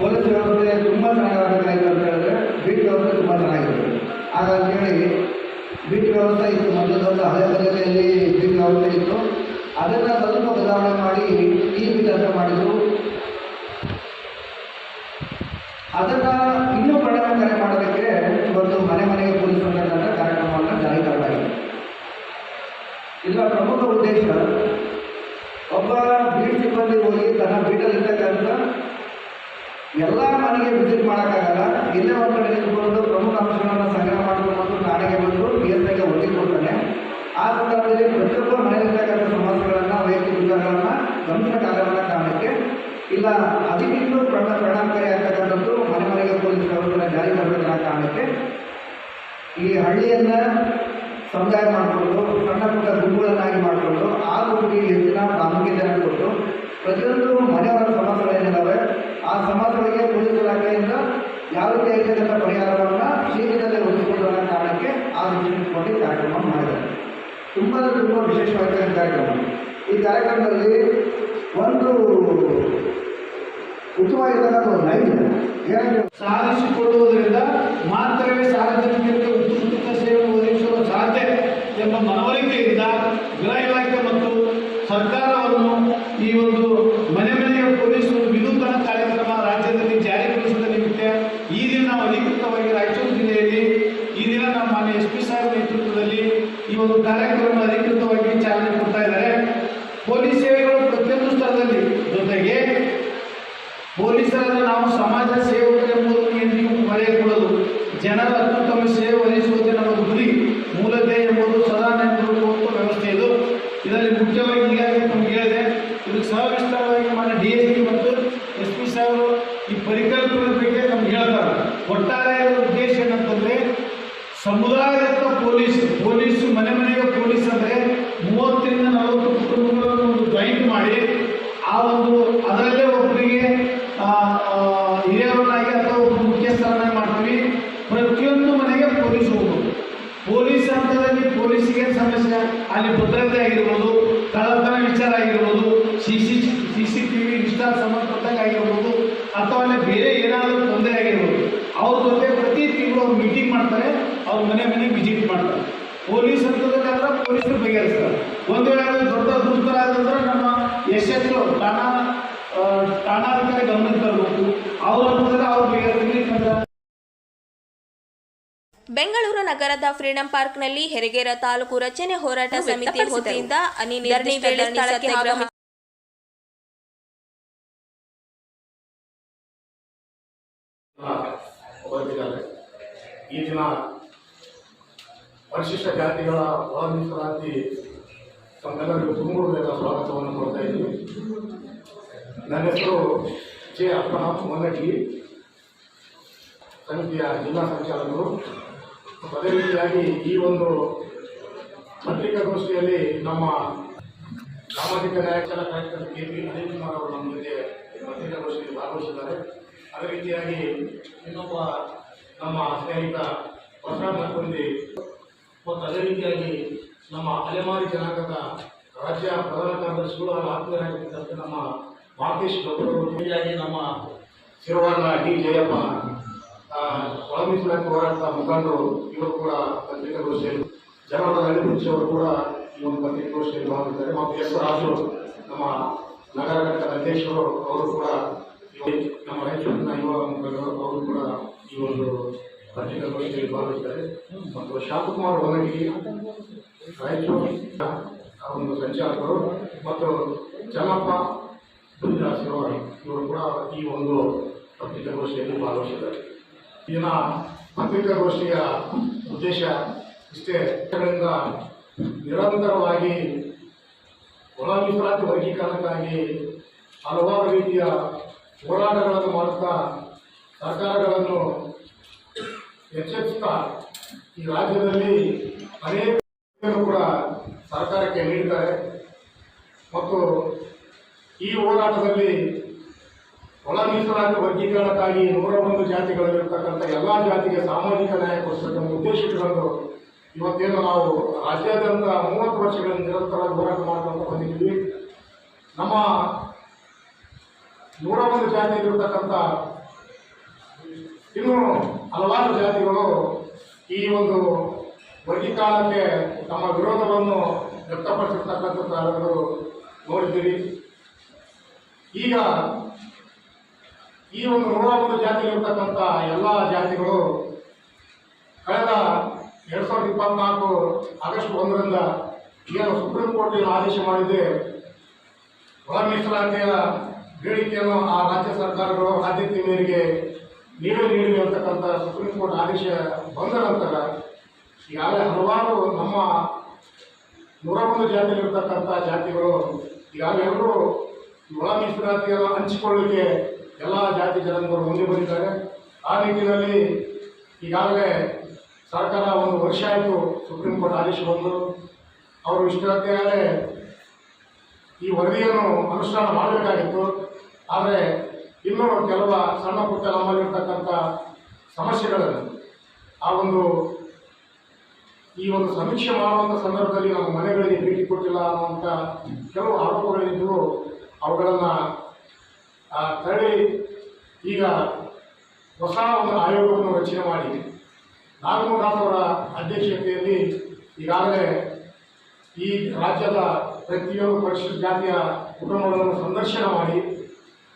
ಪೊಲೀಸ್ ವ್ಯವಸ್ಥೆ ತುಂಬ ಚೆನ್ನಾಗಾಗಬೇಕಾಗಿತ್ತು ಅಂತ ಹೇಳಿದ್ರೆ, ಬೀಟ್ ವ್ಯವಸ್ಥೆ ತುಂಬ ಚೆನ್ನಾಗಿರುತ್ತೆ ಹಾಗಂತೇಳಿ ಬೀಟ್ ವ್ಯವಸ್ಥೆ ಇತ್ತು. ಮೊದಲದೊಂದು ಹಳೆ ಪದ್ಧತಿಯಲ್ಲಿ ಬೀಟ್ ವ್ಯವಸ್ಥೆ ಇತ್ತು. ಅದನ್ನು ಸ್ವಲ್ಪ ಬದಲಾವಣೆ ಮಾಡಿ ಈ ಬೀಟ್ ಮಾಡಿದ್ರು. ಅದನ್ನು ಇನ್ನೂ ಪರಿಣಾಮಕಾರಿ ಮಾಡೋದಕ್ಕೆ ಇವತ್ತು ಮನೆ ಮನೆಗೆ ಪೊಲೀಸ್ ಅಂತಕ್ಕಂಥ ಕಾರ್ಯಕ್ರಮವನ್ನು ಜಾರಿ ತರಲಾಗಿದೆ ಇದರ ಪ್ರಮುಖ ಉದ್ದೇಶ ಒಬ್ಬ ಬೀಟ್ ಸಿಬ್ಬಂದಿ ಹೋಗಿ ತನ್ನ ಬೀಟಲ್ಲಿರ್ತಕ್ಕಂಥ ಎಲ್ಲ ಮನೆಗೆ ವಿಸಿಟ್ ಮಾಡೋಕ್ಕಾಗಲ್ಲ, ಇಲ್ಲೇ ಒಂದು ಕಡೆ ನಿಂತ್ಕೊಂಡು ಪ್ರಮುಖ ಅಂಶಗಳನ್ನು ಸಂಗ್ರಹ ಮಾಡಿಕೊಂಡು ಮತ್ತು ಠಾಣೆಗೆ ಬಂದು ಪಿ ಎಸ್ ಐಗೆ ಒತ್ತಿ ಕೊಡ್ತಾನೆ ಆ ಸಂದರ್ಭದಲ್ಲಿ ಪ್ರತಿಯೊಬ್ಬ ಮನೆಯಲ್ಲಿರ್ತಕ್ಕಂಥ ಸಮಸ್ಯೆಗಳನ್ನು ವೈಯಕ್ತಿಕ ವಿಚಾರಗಳನ್ನು ಗಂಭೀರ ಕಾರ್ಯಗಳ ಕಾರಣಕ್ಕೆ ಇಲ್ಲ ಅದಕ್ಕಿಂತ ಪ್ರಣ ಪರಿಣಾಮಕಾರಿ ಆಗ್ತಕ್ಕಂಥದ್ದು ಮನೆ ಮನೆಗೆ ಪೊಲೀಸ್ ವ್ಯವಸ್ಥೆನ ಜಾರಿ ಮಾಡಬೇಕನ್ನೋ ಕಾರಣಕ್ಕೆ ಈ ಹಳ್ಳಿಯನ್ನ ಸಮುದಾಯ ಮಾಡಿಕೊಂಡು ಸಣ್ಣ ಪುಟ್ಟ ಗುಂಪುಗಳನ್ನಾಗಿ ಮಾಡಿಕೊಂಡು ಆ ಗುಂಪಿಗೆ ಹೆಚ್ಚಿನ ಪ್ರಾಮುಖ್ಯತೆಯನ್ನು ಕೊಟ್ಟು ಪ್ರತಿಯೊಂದು ಮನೆಯವರ ಸಮಸ್ಯೆಗಳೇನಿದ್ದಾವೆ ಆ ಸಮಸ್ಯೆಗಳಿಗೆ ಪೊಲೀಸ್ ಇಲಾಖೆಯಿಂದ ಯಾವ ರೀತಿ ಆಗಿರ್ತಕ್ಕಂಥ ಪರಿಹಾರವನ್ನು ಶೀಘ್ರದಲ್ಲೇ ಒದಗಿಸಿಕೊಳ್ಳುವ ಕಾರಣಕ್ಕೆ ಆ ದೃಷ್ಟಿಕೊಂಡು ಈ ಕಾರ್ಯಕ್ರಮ ಮಾಡಿದ್ದಾರೆ. ತುಂಬ ತುಂಬ ವಿಶೇಷವಾಗಿರ್ತಕ್ಕಂಥ ಕಾರ್ಯಕ್ರಮ. ಈ ಕಾರ್ಯಕ್ರಮದಲ್ಲಿ ಒಂದು ಉತ್ತಮವಾಗಿರ್ತಕ್ಕಂಥ ಲೈನ್ ಏನಂದ್ರೆ ಸಾಧಿಸಿಕೊಳ್ಳುವುದರಿಂದ ಮಾತ್ರವೇ ಸಾರ್ವಜನಿಕರಿಗೆ ಉತ್ತಮ ಸೇವೆ ಒದಗಿಸಲು ಸಾಧ್ಯ ಎಂಬ ಮನವರಿಕೆಯಿಂದ ಗೃಹ ಇಲಾಖೆ ಮತ್ತು ಸರ್ಕಾರವನ್ನು ಈ ಒಂದು ಮನೆ ಮನೆಯ ಪೊಲೀಸ್ ವಿನೂತನ ಕಾರ್ಯಕ್ರಮ ರಾಜ್ಯದಲ್ಲಿ ಜಾರಿಗೊಳಿಸಿದ ನಿಮಿತ್ತ ಈ ದಿನ ನಾವು ಅಧಿಕೃತವಾಗಿ ರಾಯಚೂರು ಜಿಲ್ಲೆಯಲ್ಲಿ ಈ ದಿನ ನಮ್ಮ ಮಾನ್ಯ ಎಸ್ ಪಿ ಸಾಹೇಬ್ ನೇತೃತ್ವದಲ್ಲಿ ಈ ಒಂದು ಕಾರ್ಯಕ್ರಮ ಅಧಿಕೃತವಾಗಿ ಚಾಲನೆ ಕೊಡ್ತಾ ಇದ್ದಾರೆ ಪೊಲೀಸ್ ಸೇವೆಗಳು ಪ್ರತಿಯೊಂದು ಸ್ಥಳದಲ್ಲಿ ಜೊತೆಗೆ ಪೊಲೀಸರನ್ನು ನಾವು ಸಮಾಜ ಸೇವಕರು ಎಂಬುದನ್ನು ಎಂದಿಗೂ ಮರೆಯಕೂಡದು ಜನರ ಅತ್ಯುತ್ತಮ ಸೇವೆ ಒದಗಿಸುವುದೇ ನಮ್ಮ ಗುರಿ ಮೂಲತೆ ಎಂಬುದು ಸದಾ ನೆನಪಿರುವಂಥ ವ್ಯವಸ್ಥೆ ಇದು ಇದರಲ್ಲಿ ಮುಖ್ಯವಾಗಿ ಈಗಾಗಲೇ ನಮ್ಗೆ ಹೇಳಿದೆ ಇದು ಸವಿಸ್ತಾರವಾಗಿ ಮಾನ್ಯ ಡಿ ಎಸ್ ಪಿ ಮತ್ತು ಎಸ್ ಪಿ ಸಾಹೇಬರು ಈ ಪರಿಕಲ್ಪನೆ ಬಗ್ಗೆ ನಮ್ಗೆ ಹೇಳ್ತಾರೆ ಒಟ್ಟಾರೆ ಉದ್ದೇಶ ಏನಂತಂದ್ರೆ ಸಮುದಾಯದತ್ತ ಪೊಲೀಸ್ ಪೊಲೀಸು ಮನೆ ಮನೆಗೆ ಪೊಲೀಸ್ ಅಂದರೆ ಮೂವತ್ತರಿಂದ ನಲವತ್ತು ಕುಟುಂಬಗಳನ್ನು ಒಂದು ಜಾಯಿಂಟ್ ಮಾಡಿ ಆ ಒಂದು ಅದರಲ್ಲೇ ಒಬ್ಬರಿಗೆ ಆ, ಆ, ಹಿರಿಯರನ್ನಾಗಿ ಅಥವಾ ಒಬ್ಬ ಮುಖ್ಯಸ್ಥರನ್ನಾಗಿ ಮಾಡ್ತೀವಿ ಪ್ರತಿಯೊಂದು ಮನೆಗೆ ಪೊಲೀಸ್ ಹೋಗ್ಬೋದು ಪೊಲೀಸ್ ಹಂತದಲ್ಲಿ ಪೊಲೀಸಿಗೆ ಸಮಸ್ಯೆ ಅಲ್ಲಿ ಭದ್ರತೆ ಆಗಿರ್ಬೋದು ಕಳ್ಳತನ ವಿಚಾರ ಆಗಿರ್ಬೋದು C C C C T V ವಿಚಾರ ಸಂಬಂಧಪಟ್ಟಂಗೆ ಆಗಿರ್ಬೋದು ಅಥವಾ ಅಲ್ಲಿ ಬೇರೆ ಏನಾದರೂ ತೊಂದರೆ ಆಗಿರ್ಬೋದು ಅವ್ರ ಜೊತೆ ಪ್ರತಿ ತಿಂಗಳು ಅವ್ರು ಮೀಟಿಂಗ್ ಮಾಡ್ತಾರೆ ಅವ್ರ ಮನೆ ಮನೆ ವಿಸಿಟ್ ಮಾಡ್ತಾರೆ ಪೊಲೀಸ್ ಅಂತಂದ್ರೆ ಪೊಲೀಸರು ಬಗೆಹರಿಸ್ತಾರೆ ಒಂದು ವೇಳೆ ದೊಡ್ಡ ದುಷ್ಟರಾದಂದ್ರೆ ನಮ್ಮ ಎಚ್ ಠಾಣಾ ಠಾಣಾಧಿಕಾರಿ ಗಮನಕ್ಕೆ ತರಬೇಕು. ಅವ್ರು ಅಂತಂದ್ರೆ ಅವ್ರು ಬಗೆಹರಿಸ್ಲಿಕ್ಕೆ ಬೆಂಗಳೂರು ನಗರದ ಫ್ರೀಡಂ ಪಾರ್ಕ್ನಲ್ಲಿ ಹೆರಿಗೆರ ತಾಲೂಕು ರಚನೆ ಹೋರಾಟ ಸಮಿತಿ ವತಿಯಿಂದ ಅನಿರ್ದಿಷ್ಟ ಈ ದಿನ ಪರಿಶಿಷ್ಟ ಜಾತಿಗಳ ಒಳ ಮೀಸಲಾತಿ ತಮ್ಮೆಲ್ಲರಿಗೂ ತುಂಬುವುದರ ಸ್ವಾಗತವನ್ನು ಕೊಡ್ತಾ ಇದ್ದೀವಿ. ನನ್ನ ಹೆಸರು ಜೆ ಅಪ್ಪನಾಥ್ ಮೊನ್ನಟ್ಟಿ ಸಮಿತಿಯ ಜಿಲ್ಲಾ ಸಂಚಾಲಕರು. ಅದೇ ರೀತಿಯಾಗಿ ಈ ಒಂದು ಪತ್ರಿಕಾಗೋಷ್ಠಿಯಲ್ಲಿ ನಮ್ಮ ಸಾಮಾಜಿಕ ನಾಯಕರ ಕಾರ್ಯಕರ್ತ ಕೆ ಪಿ ಅನಿಲ್ ಕುಮಾರ್ ಅವರು ನಮ್ಮ ಜೊತೆ ಪತ್ರಿಕಾಗೋಷ್ಠಿಯಲ್ಲಿ ಭಾಗವಹಿಸಿದ್ದಾರೆ. ಅದೇ ರೀತಿಯಾಗಿ ಇನ್ನೊಬ್ಬ ನಮ್ಮ ಸ್ನೇಹಿತ ಪ್ರಸಾದ್ ನಕುಂದಿ ಮತ್ತು ಅದೇ ರೀತಿಯಾಗಿ ನಮ್ಮ ಅಲೆಮಾರಿ ಜನಾಂಗದ ರಾಜ್ಯ ಪ್ರಧಾನ ಕಾರ್ಯದರ್ಶಿಗಳು ಹಾಗೂ ಆತ್ಮೀಯರಾಗಿರ್ತಕ್ಕಂಥ ನಮ್ಮ ಗೌಡರು ಜೊತೆಯಾಗಿ ನಮ್ಮ ಶಿರವಾಡ ಡಿ ಜಯಪ್ಪ ಒಳ ಹೋರಾಟ ಮುಖಂಡರು, ಇವರು ಕೂಡ ಪತ್ರಿಕಾಗೋಷ್ಠಿಯಲ್ಲಿ ಜನರ ಅಳಿಮುಚ್ಚಿ ಅವರು ಕೂಡ ಈ ಒಂದು ಪತ್ರಿಕಾಗೋಷ್ಠಿಯಲ್ಲಿ ಭಾಗವಹಿಸಿದ್ದಾರೆ. ಮತ್ತು ಎಸ್ ರಾಜು, ನಮ್ಮ ನಗರ ಘಟಕದ ಅಧ್ಯಕ್ಷರು, ಅವರು ಕೂಡ ನಮ್ಮ ರಾಯಚೂರಿನ ಯುವ ಮುಖಂಡರು, ಅವರು ಕೂಡ ಈ ಒಂದು ಪತ್ರಿಕಾಗೋಷ್ಠಿಯಲ್ಲಿ ಭಾಗವಹಿಸಿದ್ದಾರೆ ಮತ್ತು ಶಾಂತಕುಮಾರ್ ಹೊನಗಿ ರಾಯಚೂರು ಒಂದು ಸಂಚಾಲಕರು ಮತ್ತು ಚನ್ನಪ್ಪ ಶಿರವಾಡಿ ಇವರು ಕೂಡ ಈ ಒಂದು ಪತ್ರಿಕಾಗೋಷ್ಠಿಯಲ್ಲಿ ಭಾಗವಹಿಸಿದ್ದಾರೆ. ಇಲ್ಲಿನ ಪತ್ರಿಕಾಗೋಷ್ಠಿಯ ಉದ್ದೇಶ ಇಷ್ಟೇ. ನಿರಂತರವಾಗಿ ಒಳ ಮೀಸಲಾತಿ ವರ್ಗೀಕರಣಕ್ಕಾಗಿ ಹಲವಾರು ರೀತಿಯ ಹೋರಾಟಗಳನ್ನು ಮಾಡುತ್ತಾ ಸರ್ಕಾರಗಳನ್ನು ಎಚ್ಚರಿಸುತ್ತಾ ಈ ರಾಜ್ಯದಲ್ಲಿ ಅನೇಕ ಕೂಡ ಸರ್ಕಾರಕ್ಕೆ ನೀಡ್ತಾರೆ. ಮತ್ತು ಈ ಹೋರಾಟದಲ್ಲಿ ಒಳ ಮೀಸಲಾತಿ ವರ್ಗೀಕರಣಕ್ಕಾಗಿ ನೂರ ಒಂದು ಜಾತಿಗಳಲ್ಲಿರ್ತಕ್ಕಂಥ ಎಲ್ಲ ಜಾತಿಗೆ ಸಾಮಾಜಿಕ ನ್ಯಾಯ ಕೊಡಿಸತಕ್ಕಂಥ ಉದ್ದೇಶಗಳನ್ನು ಇವತ್ತೇನು ನಾವು ರಾಜ್ಯಾದ್ಯಂತ ಮೂವತ್ತು ವರ್ಷಗಳಿಂದ ನಿರಂತರ ಹೋರಾಟ ಮಾಡುವಂತ ಬಂದಿದ್ದೀವಿ. ನಮ್ಮ ನೂರ ಒಂದು ಜಾತಿಯಲ್ಲಿರ್ತಕ್ಕಂಥ ಇನ್ನು ಹಲವಾರು ಜಾತಿಗಳು ಈ ಒಂದು ವರ್ಗೀಕರಣಕ್ಕೆ ತಮ್ಮ ವಿರೋಧವನ್ನು ವ್ಯಕ್ತಪಡಿಸಿರ್ತಕ್ಕಂಥದ್ದು ನೋಡಿದ್ದೀರಿ. ಈಗ ಈ ಒಂದು ನೂರ ಒಂದು ಜಾತಿಗಳಿರ್ತಕ್ಕಂಥ ಎಲ್ಲ ಜಾತಿಗಳು ಕಳೆದ ಎರಡ್ ಸಾವಿರದ ಇಪ್ಪತ್ನಾಲ್ಕು ಆಗಸ್ಟ್ ಒಂದರಿಂದ ಏನು ಸುಪ್ರೀಂ ಕೋರ್ಟ್ ಏನು ಆದೇಶ ಮಾಡಿದೆ. ಒಳ ಮೀಸಲಾತಿಯ ಬೇಡಿಕೆಯನ್ನು ಆ ರಾಜ್ಯ ಸರ್ಕಾರಗಳು ಆದ್ಯತೆ ಮೇರೆಗೆ ನೀವೇ ನೀಡಿ ಅಂತಕ್ಕಂಥ ಸುಪ್ರೀಂ ಕೋರ್ಟ್ ಆದೇಶ ಬಂದ ನಂತರ ಈಗಾಗಲೇ ಹಲವಾರು ನಮ್ಮ ನೂರ ಒಂದು ಜಾತಿಯಲ್ಲಿರ್ತಕ್ಕಂಥ ಜಾತಿಗಳು, ಈಗಾಗಲೇ ಒಳ ಮೀಸಲಾತಿಯನ್ನು ಹಂಚಿಕೊಳ್ಳಲಿಕ್ಕೆ ಎಲ್ಲ ಜಾತಿ ಜನಾಂಗಗಳು ಮುಂದೆ ಬಂದಿದ್ದಾರೆ. ಆ ನಿಟ್ಟಿನಲ್ಲಿ ಈಗಾಗಲೇ ಸರ್ಕಾರ ಒಂದು ವರ್ಷ ಆಯಿತು ಸುಪ್ರೀಂ ಕೋರ್ಟ್ ಆದೇಶ ಬಂದು. ಅವರು ಇಷ್ಟೊತ್ತಿಗಾಗಲೇ ಈ ವರದಿಯನ್ನು ಅನುಷ್ಠಾನ ಮಾಡಬೇಕಾಗಿತ್ತು. ಆದರೆ ಇನ್ನೂ ಕೆಲವ ಸಣ್ಣ ಪುಟ್ಟ ನಮ್ಮಲ್ಲಿರ್ತಕ್ಕಂಥ ಸಮಸ್ಯೆಗಳನ್ನು ಆ ಒಂದು ಈ ಒಂದು ಸಮೀಕ್ಷೆ ಮಾಡುವಂಥ ಸಂದರ್ಭದಲ್ಲಿ ನಮ್ಮ ಮನೆಗಳಿಗೆ ಭೇಟಿ ಕೊಟ್ಟಿಲ್ಲ ಅನ್ನುವಂಥ ಕೆಲವು ಆರೋಪಗಳಿದ್ದರೂ ಅವುಗಳನ್ನು ತಳ್ಳಿ ಈಗ ಹೊಸ ಒಂದು ಆಯೋಗವನ್ನು ರಚನೆ ಮಾಡಿ ನಾಗಮೋಹನ್ ಅವರ ಅಧ್ಯಕ್ಷತೆಯಲ್ಲಿ ಈಗಾಗಲೇ ಈ ರಾಜ್ಯದ ಪ್ರತಿಯೊಂದು ಪರಿಶಿಷ್ಟ ಜಾತಿಯ ಕುಟುಂಬಗಳನ್ನು ಸಂದರ್ಶನ ಮಾಡಿ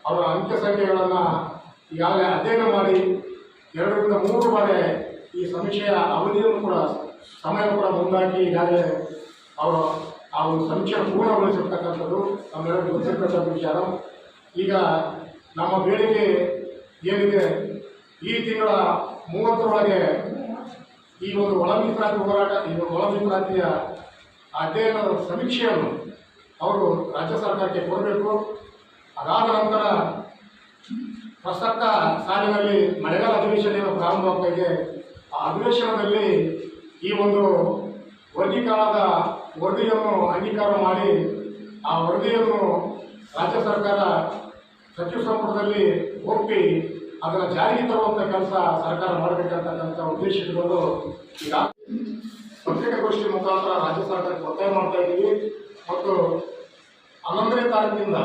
ಅವರ ಅಂಕೆ ಸಂಖ್ಯೆಗಳನ್ನು ಈಗಾಗಲೇ ಅಧ್ಯಯನ ಮಾಡಿ ಎರಡರಿಂದ ಮೂರು ಬಾರಿ ಈ ಸಮೀಕ್ಷೆಯ ಅವಧಿಯನ್ನು ಕೂಡ, ಸಮಯ ಕೂಡ ಮುಂದಾಕಿ ಈಗಾಗಲೇ ಅವರು ಆ ಒಂದು ಸಮೀಕ್ಷೆ ಪೂರ್ಣಗೊಳಿಸಿರ್ತಕ್ಕಂಥದ್ದು, ನಮ್ಮೆಲ್ಲರಿಗೂ ಗೊತ್ತಿರ್ತಕ್ಕಂಥ ವಿಚಾರ. ಈಗ ನಮ್ಮ ಬೇಡಿಕೆ ಏನಿದೆ, ಈ ತಿಂಗಳ ಮೂವತ್ತರೊಳಗೆ ಈ ಒಂದು ಒಳ ಹೋರಾಟ, ಈ ಒಳ ಮೀಸಲಾತಿಯ ಅಧ್ಯಯನದ ಸಮೀಕ್ಷೆಯನ್ನು ಅವರು ರಾಜ್ಯ ಸರ್ಕಾರಕ್ಕೆ ಕೊಡಬೇಕು. ಅದಾದ ನಂತರ ಪ್ರಸಕ್ತ ಸಾಲಿನಲ್ಲಿ ಮಳೆಗಾಲ ಅಧಿವೇಶನ ಏನು ಪ್ರಾರಂಭವಾಗ್ತಾ ಆ ಅಧಿವೇಶನದಲ್ಲಿ ಈ ಒಂದು ವರ್ಗೀಕರಣದ ವರದಿಯನ್ನು ಅಂಗೀಕಾರ ಮಾಡಿ, ಆ ವರದಿಯನ್ನು ರಾಜ್ಯ ಸರ್ಕಾರ ಸಚಿವ ಸಂಪುಟದಲ್ಲಿ ಒಪ್ಪಿ ಅದನ್ನು ಜಾರಿಗೆ ತರುವಂಥ ಕೆಲಸ ಸರ್ಕಾರ ಮಾಡಬೇಕಂತಕ್ಕಂಥ ಉದ್ದೇಶ ಇಟ್ಕೊಂಡು ಈಗ ಪತ್ರಿಕಾಗೋಷ್ಠಿ ಮುಖಾಂತರ ರಾಜ್ಯ ಸರ್ಕಾರಕ್ಕೆ ಒತ್ತಾಯ ಮಾಡ್ತಾ ಇದ್ದೀವಿ. ಮತ್ತು ಹನ್ನೊಂದನೇ ತಾರೀಕಿನಿಂದ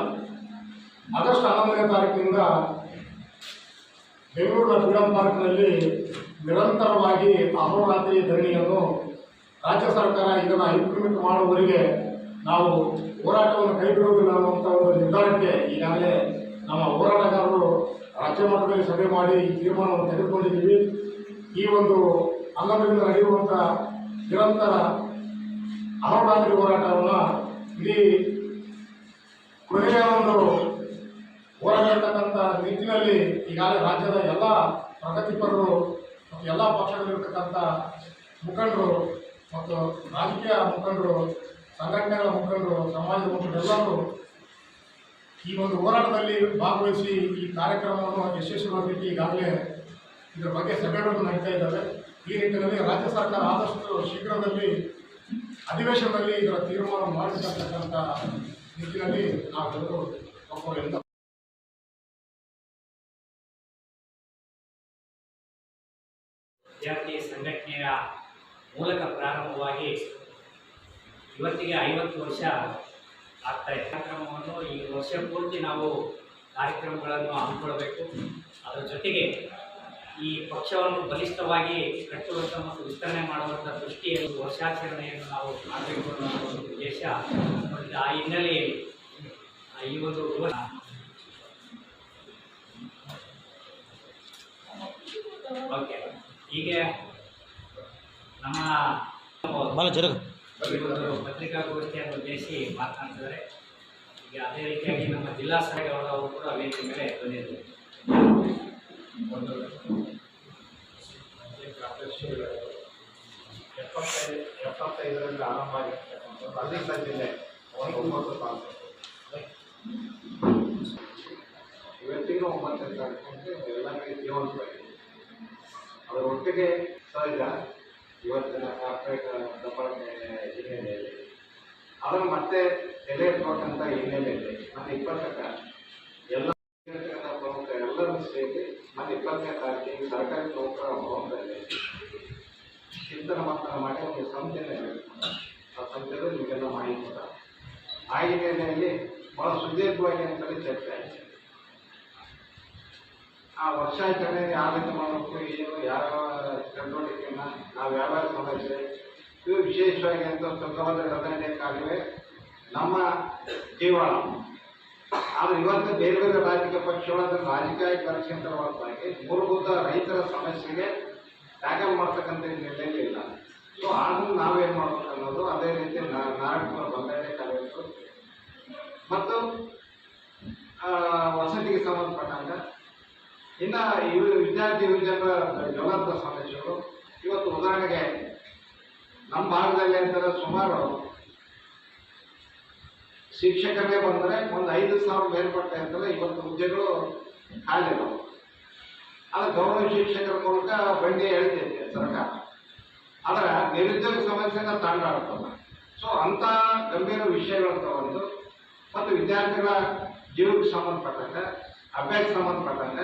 ಆಗಸ್ಟ್ ಹನ್ನೊಂದನೇ ತಾರೀಕಿನಿಂದ ಬೆಂಗಳೂರಿನ ಫ್ರೀಡಂ ಪಾರ್ಕ್ನಲ್ಲಿ ನಿರಂತರವಾಗಿ ಅಹೋರಾತ್ರಿ ಧರಣಿಯನ್ನು ರಾಜ್ಯ ಸರ್ಕಾರ ಇದನ್ನು ಇಂಪ್ಲಿಮೆಂಟ್ ಮಾಡುವವರಿಗೆ ನಾವು ಹೋರಾಟವನ್ನು ಕೈ ಬಿಡುವುದಿಲ್ಲ ಅನ್ನುವಂಥ ಒಂದು ನಿರ್ಧಾರಕ್ಕೆ ಈಗಾಗಲೇ ನಮ್ಮ ಹೋರಾಟಗಾರರು ರಾಜ್ಯ ಮಟ್ಟದಲ್ಲಿ ಸಭೆ ಮಾಡಿ ಈ ತೀರ್ಮಾನವನ್ನು ತೆಗೆದುಕೊಂಡಿದ್ದೀವಿ. ಈ ಒಂದು ಹನ್ನೊಂದರಿಂದ ನಡೆಯುವಂಥ ನಿರಂತರ ಅಹೋರಾತ್ರಿ ಹೋರಾಟವನ್ನು ಇಡೀ ಕೊನೆಯ ಒಂದು ಹೋರಾಟ ಇರ್ತಕ್ಕಂಥ ನಿಟ್ಟಿನಲ್ಲಿ ಈಗಾಗಲೇ ರಾಜ್ಯದ ಎಲ್ಲ ಪ್ರಗತಿಪರರು ಮತ್ತು ಎಲ್ಲ ಪಕ್ಷಗಳಿರ್ತಕ್ಕಂಥ ಮುಖಂಡರು ಮತ್ತು ರಾಜಕೀಯ ಮುಖಂಡರು, ಸಂಘಟನೆಗಳ ಮುಖಂಡರು ಸಮಾಜದ ಮುಖಂಡರು ಎಲ್ಲರೂ ಈ ಒಂದು ಹೋರಾಟದಲ್ಲಿ ಭಾಗವಹಿಸಿ ಈ ಕಾರ್ಯಕ್ರಮವನ್ನು ಯಶಸ್ವಿಗೊಳಿಸಲಿಕ್ಕೆ ಈಗಾಗಲೇ ಇದರ ಬಗ್ಗೆ ಸಭೆಗಳನ್ನು ನಡೀತಾ ಇದ್ದಾವೆ. ಈ ನಿಟ್ಟಿನಲ್ಲಿ ರಾಜ್ಯ ಸರ್ಕಾರ ಆದಷ್ಟು ಶೀಘ್ರದಲ್ಲಿ ಅಧಿವೇಶನದಲ್ಲಿ ಇದರ ತೀರ್ಮಾನ ಮಾಡಿಸತಕ್ಕಂಥ ನಿಟ್ಟಿನಲ್ಲಿ ಒಪ್ಪುವುದರಿಂದ ವಿದ್ಯಾರ್ಥಿ ಮೂಲಕ ಪ್ರಾರಂಭವಾಗಿ ಇವತ್ತಿಗೆ ಐವತ್ತು ವರ್ಷ ಆಗ್ತಾ ಇದೆ. ಕಾರ್ಯಕ್ರಮವನ್ನು ಈ ವರ್ಷ ಪೂರ್ತಿ ನಾವು ಕಾರ್ಯಕ್ರಮಗಳನ್ನು ಹಮ್ಮಿಕೊಳ್ಬೇಕು ಅದರ ಜೊತೆಗೆ ಈ ಪಕ್ಷವನ್ನು ಬಲಿಷ್ಠವಾಗಿ ಕಟ್ಟುವಂಥ ಮತ್ತು ವಿಸ್ತರಣೆ ಮಾಡುವಂಥ ದೃಷ್ಟಿಯಲ್ಲಿ ವರ್ಷಾಚರಣೆಯನ್ನು ನಾವು ಮಾಡಬೇಕು ಅನ್ನೋ ಒಂದು ಉದ್ದೇಶ ಆ ಹಿನ್ನೆಲೆಯಲ್ಲಿ ಈ ಒಂದು ಓಕೆ ಹೀಗೆ ನಮ್ಮ ಜರುಗ. ಪತ್ರಿಕಾಗೋಷ್ಠಿಯನ್ನು ಉದ್ದೇಶಿಸಿ ಮಾತನಾಡ್ತಿದ್ದಾರೆ ಈಗ ಅದೇ ರೀತಿಯಾಗಿ ನಮ್ಮ ಜಿಲ್ಲಾ ಸಭೆಗಳ ಅವರು ಕೂಡ ವೇದಿಕೆ ಮೇಲೆ ಬಂದಿದ್ದರು ಎಪ್ಪತ್ತೈದು ಎಪ್ಪತ್ತೈದರಲ್ಲಿ ಆರಂಭ ಆಗಿರ್ತಕ್ಕಂಥದ್ದು ಅಲ್ಲಿಂದ ಜಿಲ್ಲೆ ಒಂದು ಒಂಬತ್ತು ತಾಲೂಕು ಇವತ್ತಿಗೂ ಒಂಬತ್ತು ತಾರೀಕು ಅಂದರೆ ಎಲ್ಲ ಕಡೆ ಜೀವಂತವಾಗಿದೆ ಅದರ ಒಟ್ಟಿಗೆ ಸಹಜ ಇವತ್ತಿನ ಕಾರ್ಪೊರೇಟ್ ದಬ್ಬಾಳಿಕೆ ಹಿನ್ನೆಲೆಯಲ್ಲಿ ಅದನ್ನು ಮತ್ತೆ ಎಲೆ ಎತ್ತಬೇಕಂತ ಹಿನ್ನೆಲೆಯಲ್ಲಿ ಮತ್ತೆ ಇಪ್ಪತ್ತಕ್ಕೆ ಎಲ್ಲ ಪ್ರಮುಖ ಎಲ್ಲರೂ ಸೇರಿ ಮತ್ತೆ ಇಪ್ಪತ್ತನೇ ತಾರೀಕಿಗೆ ಸರ್ಕಾರಿ ನೌಕರರ ಭವನದಲ್ಲಿ ಚಿಂತನ ಮಂಥನ ಮಾಡಿ ಒಂದು ಸಂಸ್ಥೆನೇ ಆ ಸಂಸ್ಥೆಯಲ್ಲಿ ನಿಮಗೆಲ್ಲ ಮಾಹಿತಿ ಕೊಡ ಆ ಹಿನ್ನೆಲೆಯಲ್ಲಿ ಭಾಳ ಸುದೀರ್ಘವಾಗಿ ಅಂತಲೇ ಚರ್ಚೆ ಆಯಿತು. ಆ ವರ್ಷಾಚರಣೆ ಯಾವ ರೀತಿ ಮಾಡಬೇಕು, ಏನು, ಯಾವ ಚಟುವಟಿಕೆಯನ್ನು ನಾವು ಯಾವ್ಯಾವ ಸಮಸ್ಯೆ ಇವು ವಿಶೇಷವಾಗಿ ಅಂತ ಸುಖವಾದ ಕಾಲುವೆ ನಮ್ಮ ಜೀವನ ಆದರೆ ಇವತ್ತು ಬೇರೆ ಬೇರೆ ರಾಜಕೀಯ ಪಕ್ಷಗಳ ರಾಜಕೀಯ ಪರಿಚಯಂತರ ಹೊರತಾಗಿ ಮೂಲಭೂತ ರೈತರ ಸಮಸ್ಯೆಗೆ ಟ್ಯಾಕಲ್ ಮಾಡ್ತಕ್ಕಂಥ ನಿರ್ಣಯ ಇಲ್ಲ. ಸೊ ಆದ್ರೂ ನಾವೇನು ಮಾಡಬೇಕು ಅನ್ನೋದು ಅದೇ ರೀತಿ ನಾರಾಯಣಪುರ ಬಂದಾಡೆ ಕಾಲೇಜು. ಮತ್ತು ವಸತಿಗೆ ಸಂಬಂಧಪಟ್ಟಂಗ ಇನ್ನು ಇವು ವಿದ್ಯಾರ್ಥಿ ಯುವಜನ ಜ್ವಲಂತ ಸಂದೇಶಗಳು ಇವತ್ತು ಉದಾಹರಣೆಗೆ ನಮ್ಮ ಭಾಗದಲ್ಲಿ ಅಂತಾರೆ ಸುಮಾರು ಶಿಕ್ಷಕರೇ ಬಂದರೆ ಒಂದು ಐದು ಸಾವಿರ ಮೇಲ್ಪಟ್ಟ ಅಂತಂದ್ರೆ ಇವತ್ತು ಹುದ್ದೆಗಳು ಖಾಲಿ ಇದಾವೆ ಅದು ಗೌರವ ಶಿಕ್ಷಕರ ಮೂಲಕ ಬಂಡಿ ಹೇಳ್ತೈತೆ ಸರ್ಕಾರ. ಆದ್ರೆ ನಿರುದ್ಯೋಗ ಸಮಸ್ಯೆನ ತಾಂಡಾಡ್ತಲ್ಲ ಸೊ ಅಂಥ ಗಂಭೀರ ವಿಷಯಗಳು ತಗೊಂಡು ಮತ್ತು ವಿದ್ಯಾರ್ಥಿಗಳ ಜೀವಕ್ಕೆ ಸಂಬಂಧಪಟ್ಟಂತೆ ಅಭ್ಯಾಸ ಸಂಬಂಧಪಟ್ಟಂಗ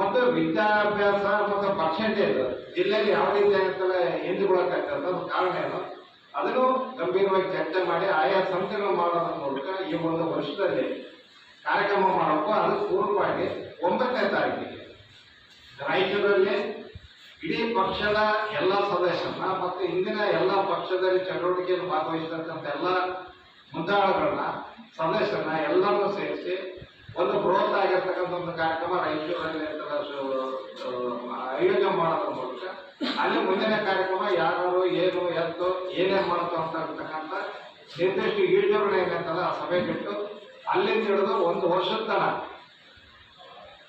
ಮತ್ತು ವಿದ್ಯಾಭ್ಯಾಸ ಮತ್ತು ಪರ್ಸೆಂಟೇಜ್ ಜಿಲ್ಲೆಯಲ್ಲಿ ಯಾವ ರೀತಿ ಆಗ್ತದೆ ಹಿಂದುಗೊಳಕಾಗ್ತದೆ ಒಂದು ಕಾರಣ ಏನು? ಅದನ್ನು ಗಂಭೀರವಾಗಿ ಚರ್ಚೆ ಮಾಡಿ ಆಯಾ ಸಂಸ್ಥೆಗಳು ಮಾಡೋದ್ರ ಮೂಲಕ ಈ ಒಂದು ವರ್ಷದಲ್ಲಿ ಕಾರ್ಯಕ್ರಮ ಮಾಡಬೇಕು. ಅದು ಪೂರ್ವವಾಗಿ ಒಂಬತ್ತನೇ ತಾರೀಕಿಗೆ. ರಾಯಚೂರಲ್ಲಿ ಇಡೀ ಪಕ್ಷದ ಎಲ್ಲ ಸದಸ್ಯರನ್ನ ಮತ್ತು ಇಂದಿನ ಎಲ್ಲ ಪಕ್ಷದಲ್ಲಿ ಚಟುವಟಿಕೆಯಲ್ಲಿ ಭಾಗವಹಿಸತಕ್ಕಂಥ ಎಲ್ಲ ಮುಂದಾಳುಗಳನ್ನ, ಸದಸ್ಯರನ್ನ ಎಲ್ಲರನ್ನೂ ಸೇರಿಸಿ ಒಂದು ಬೃಹತ್ ಆಗಿರ್ತಕ್ಕಂಥ ಒಂದು ಕಾರ್ಯಕ್ರಮ ರಾಯಚೂರಲ್ಲಿ ಆಯೋಜನೆ ಮಾಡೋದ್ರ ಮೂಲಕ. ಅಲ್ಲಿ ಮುಂದಿನ ಕಾರ್ಯಕ್ರಮ ಯಾರು, ಏನು ಎತ್ತು ಏನೇನು ಮಾಡ್ತಾವ ಅಂತ ಇರ್ತಕ್ಕಂಥ ನಿರ್ದಿಷ್ಟ ಈಡೇರಣೆ ಏನಂತಲ್ಲ ಆ ಸಭೆ ಬಿಟ್ಟು ಅಲ್ಲಿಂದ ಹಿಡಿದು ಒಂದು ವರ್ಷದ ತನ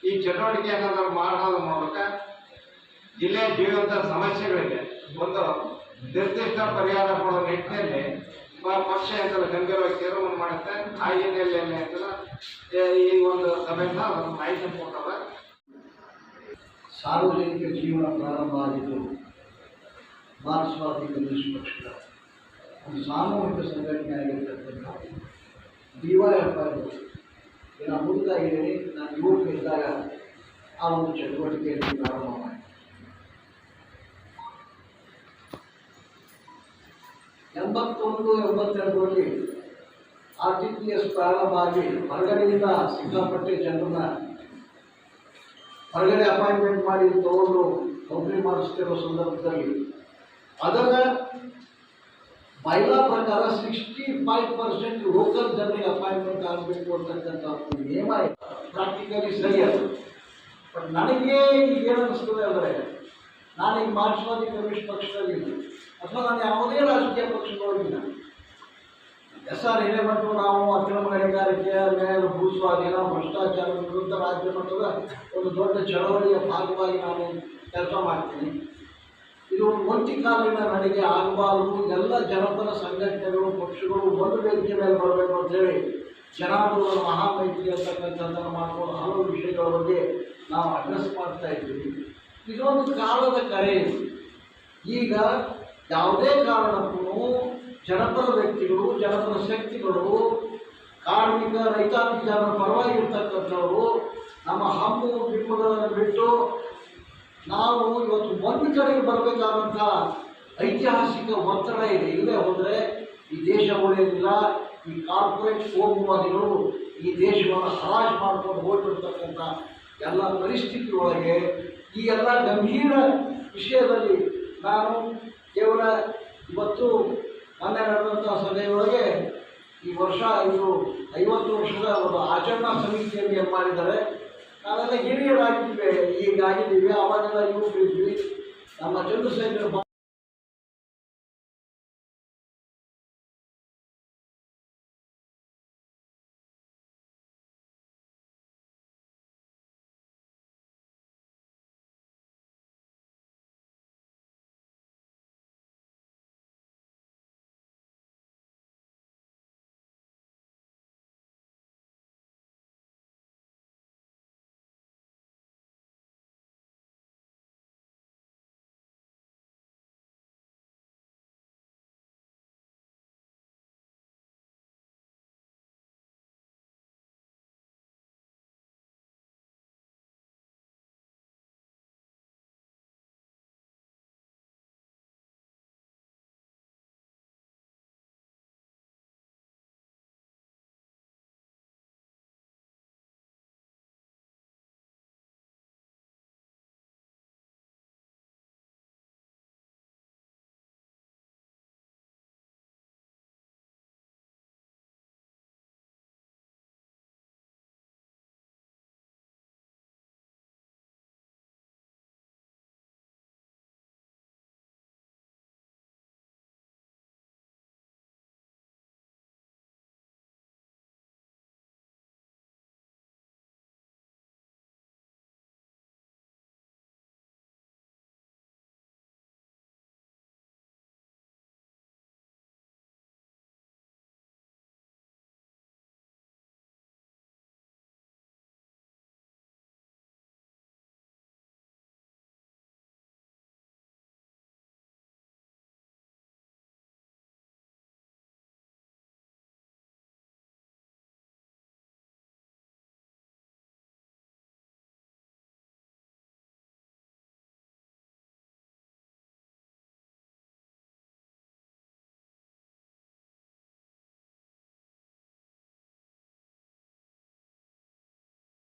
ಈ ಚಟುವಟಿಕೆ ಏನಾದ್ರು ಮಾಡೋದ್ರ ಮೂಲಕ ಜಿಲ್ಲೆಯ ಜೀವಂತ ಸಮಸ್ಯೆಗಳಿಗೆ ಒಂದು ನಿರ್ದಿಷ್ಟ ಪರಿಹಾರ ಕೊಡೋ ನಿಟ್ಟಿನಲ್ಲಿ ಪಕ್ಷ ಅಂತಲ್ಲ ಗಂಭೀರವಾಗಿ ತೀರ್ಮಾನ ಮಾಡುತ್ತೆ. ಆ ಅಂತಲ್ಲ ಈ ಒಂದು ಸಭೆಯಿಂದ ಒಂದು ಮಾಹಿತಿ ಕೊಟ್ಟದ ಸಾರ್ವಜನಿಕ ಜೀವನ ಪ್ರಾರಂಭ ಆಗಿದ್ದು ಮಾರ್ಕ್ಸ್ವಾದಿ ಕಮ್ಯುನಿಸ್ಟ್ ಪಕ್ಷದ ಒಂದು ಸಾಮೂಹಿಕ ಸಂಘಟನೆ ಆಗಿರ್ತಕ್ಕಂಥ ಡಿ ವೈ ಎಫ್ ನಾನು ಮುಂದಾಗಿದ್ದೀನಿ ನಾನು ಯುವಕ ಇದ್ದಾಗ ಆ ಒಂದು ಚಟುವಟಿಕೆಯಲ್ಲಿ ಪ್ರಾರಂಭ ಮಾಡಿ ಎಂಬತ್ತೊಂದು, ಎಂಬತ್ತೆರಡರಲ್ಲಿ ಆರ್ ಟಿ ಪಿ ಎಸ್ ಪ್ರಾರಂಭ ಆಗಿ ಹೊರಗಡೆಯಿಂದ ಸಿಕ್ಕಾಪಟ್ಟೆ ಜನರನ್ನ ಹೊರಗಡೆ ಅಪಾಯಿಂಟ್ಮೆಂಟ್ ಮಾಡಿ ತಗೊಂಡು ನೌಕರಿ ಮಾಡಿಸ್ತಿರೋ ಸಂದರ್ಭದಲ್ಲಿ ಅದರ ಬೈಲಾ ಪ್ರಕಾರ ಸಿಕ್ಸ್ಟಿ ಫೈವ್ ಪರ್ಸೆಂಟ್ ಲೋಕಲ್ ಜನರಿಗೆ ಅಪಾಯಿಂಟ್ಮೆಂಟ್ ಆಗಬೇಕು ಅಂತಕ್ಕಂಥ ನಿಯಮ ಪ್ರಾಕ್ಟಿಕಲಿ ಸರಿ ಅದು ಬಟ್ ನನಗೆ ಈಗ ಏನು ಅನಿಸ್ತದೆ ಅಂದರೆ ನಾನೀಗ ಮಾರ್ಕ್ಸ್ವಾದಿ ಕಮ್ಯುನಿಸ್ಟ್ ಪಕ್ಷದಲ್ಲಿ ಅಥವಾ ನಾನು ಯಾವುದೇ ರಾಜಕೀಯ ಪಕ್ಷದೊಳಗಿಲ್ಲ ಎಸ್ ಆರ್ ಹಿರೇಮಠರು ನಾವು ಅಕ್ರಮ ಗಣಿಗಾರಿಕೆ ಮೇಲೆ ಭೂಸ್ವಾಧೀನ ಭ್ರಷ್ಟಾಚಾರದ ವಿರುದ್ಧ ರಾಜ್ಯ ಮಟ್ಟದ ಒಂದು ದೊಡ್ಡ ಚಳವಳಿಯ ಭಾಗವಾಗಿ ನಾನು ಕೆಲಸ ಮಾಡ್ತೀನಿ. ಇದು ಒಂಟಿ ಕಾಲಿನ ನಡಿಗೆ ಆಗಬಾರದು. ಎಲ್ಲ ಜನಪದ ಸಂಘಟನೆಗಳು, ಪಕ್ಷಗಳು ಒಂದು ವೇದಿಕೆ ಮೇಲೆ ಬರಬೇಕು ಅಂತೇಳಿ ಜನಾಂದೋಲನ ಮಹಾಮೈತ್ರಿ ಅಂತಕ್ಕಂಥದ್ದನ್ನು ಮಾಡ್ಕೊಂಡು ಹಲವು ವಿಷಯಗಳ ಬಗ್ಗೆ ನಾವು ಅಡ್ರೆಸ್ ಮಾಡ್ತಾ ಇದ್ದೀವಿ. ಇದೊಂದು ಕಾಲದ ಕರೆ. ಈಗ ಯಾವುದೇ ಕಾರಣಕ್ಕೂ ಜನಪರ ವ್ಯಕ್ತಿಗಳು ಜನಪರ ಶಕ್ತಿಗಳು, ಕಾರ್ಮಿಕ ರೈತಾಪಿ ಜನರ ಪರವಾಗಿ ಇರ್ತಕ್ಕಂಥವರು ನಮ್ಮ ಹಮ್ಮು ಬಿಂಬಗಳನ್ನು ಬಿಟ್ಟು ನಾವು ಇವತ್ತು ಒಂದು ಕಡೆಗೆ ಬರಬೇಕಾದಂಥ ಐತಿಹಾಸಿಕ ಒತ್ತಡ ಇದೆ ಇಲ್ಲೇ ಹೋದರೆ ಈ ದೇಶ ಒಳ್ಳೆಯದಿಲ್ಲ ಈ ಕಾರ್ಪೊರೇಟ್ ಸೋಮವಾದಿಗಳು ಈ ದೇಶವನ್ನು ಹರಾಜು ಮಾಡ್ಕೊಂಡು ಹೋಗಿರ್ತಕ್ಕಂಥ ಎಲ್ಲ ಪರಿಸ್ಥಿತಿಯೊಳಗೆ ಈ ಎಲ್ಲ ಗಂಭೀರ ವಿಷಯದಲ್ಲಿ ನಾನು ಕೇವಲ ಇವತ್ತು ಮೊನ್ನೆ ನಡೆದಂಥ ಸಭೆಯೊಳಗೆ ಈ ವರ್ಷ ಇದು ಐವತ್ತು ವರ್ಷದ ಒಂದು ಆಚರಣಾ ಸಮಿತಿಯನ್ನು ಏನು ಮಾಡಿದ್ದಾರೆ ನಾವೆಲ್ಲ ಹಿರಿಯರಾಗಿದ್ದೇವೆ. ಈಗ ಆಗಿದ್ದೀವಿ ಅವಾಗೆಲ್ಲ ಇದ್ವಿ ನಮ್ಮ ಚಂದ್ರಶೇಖರ್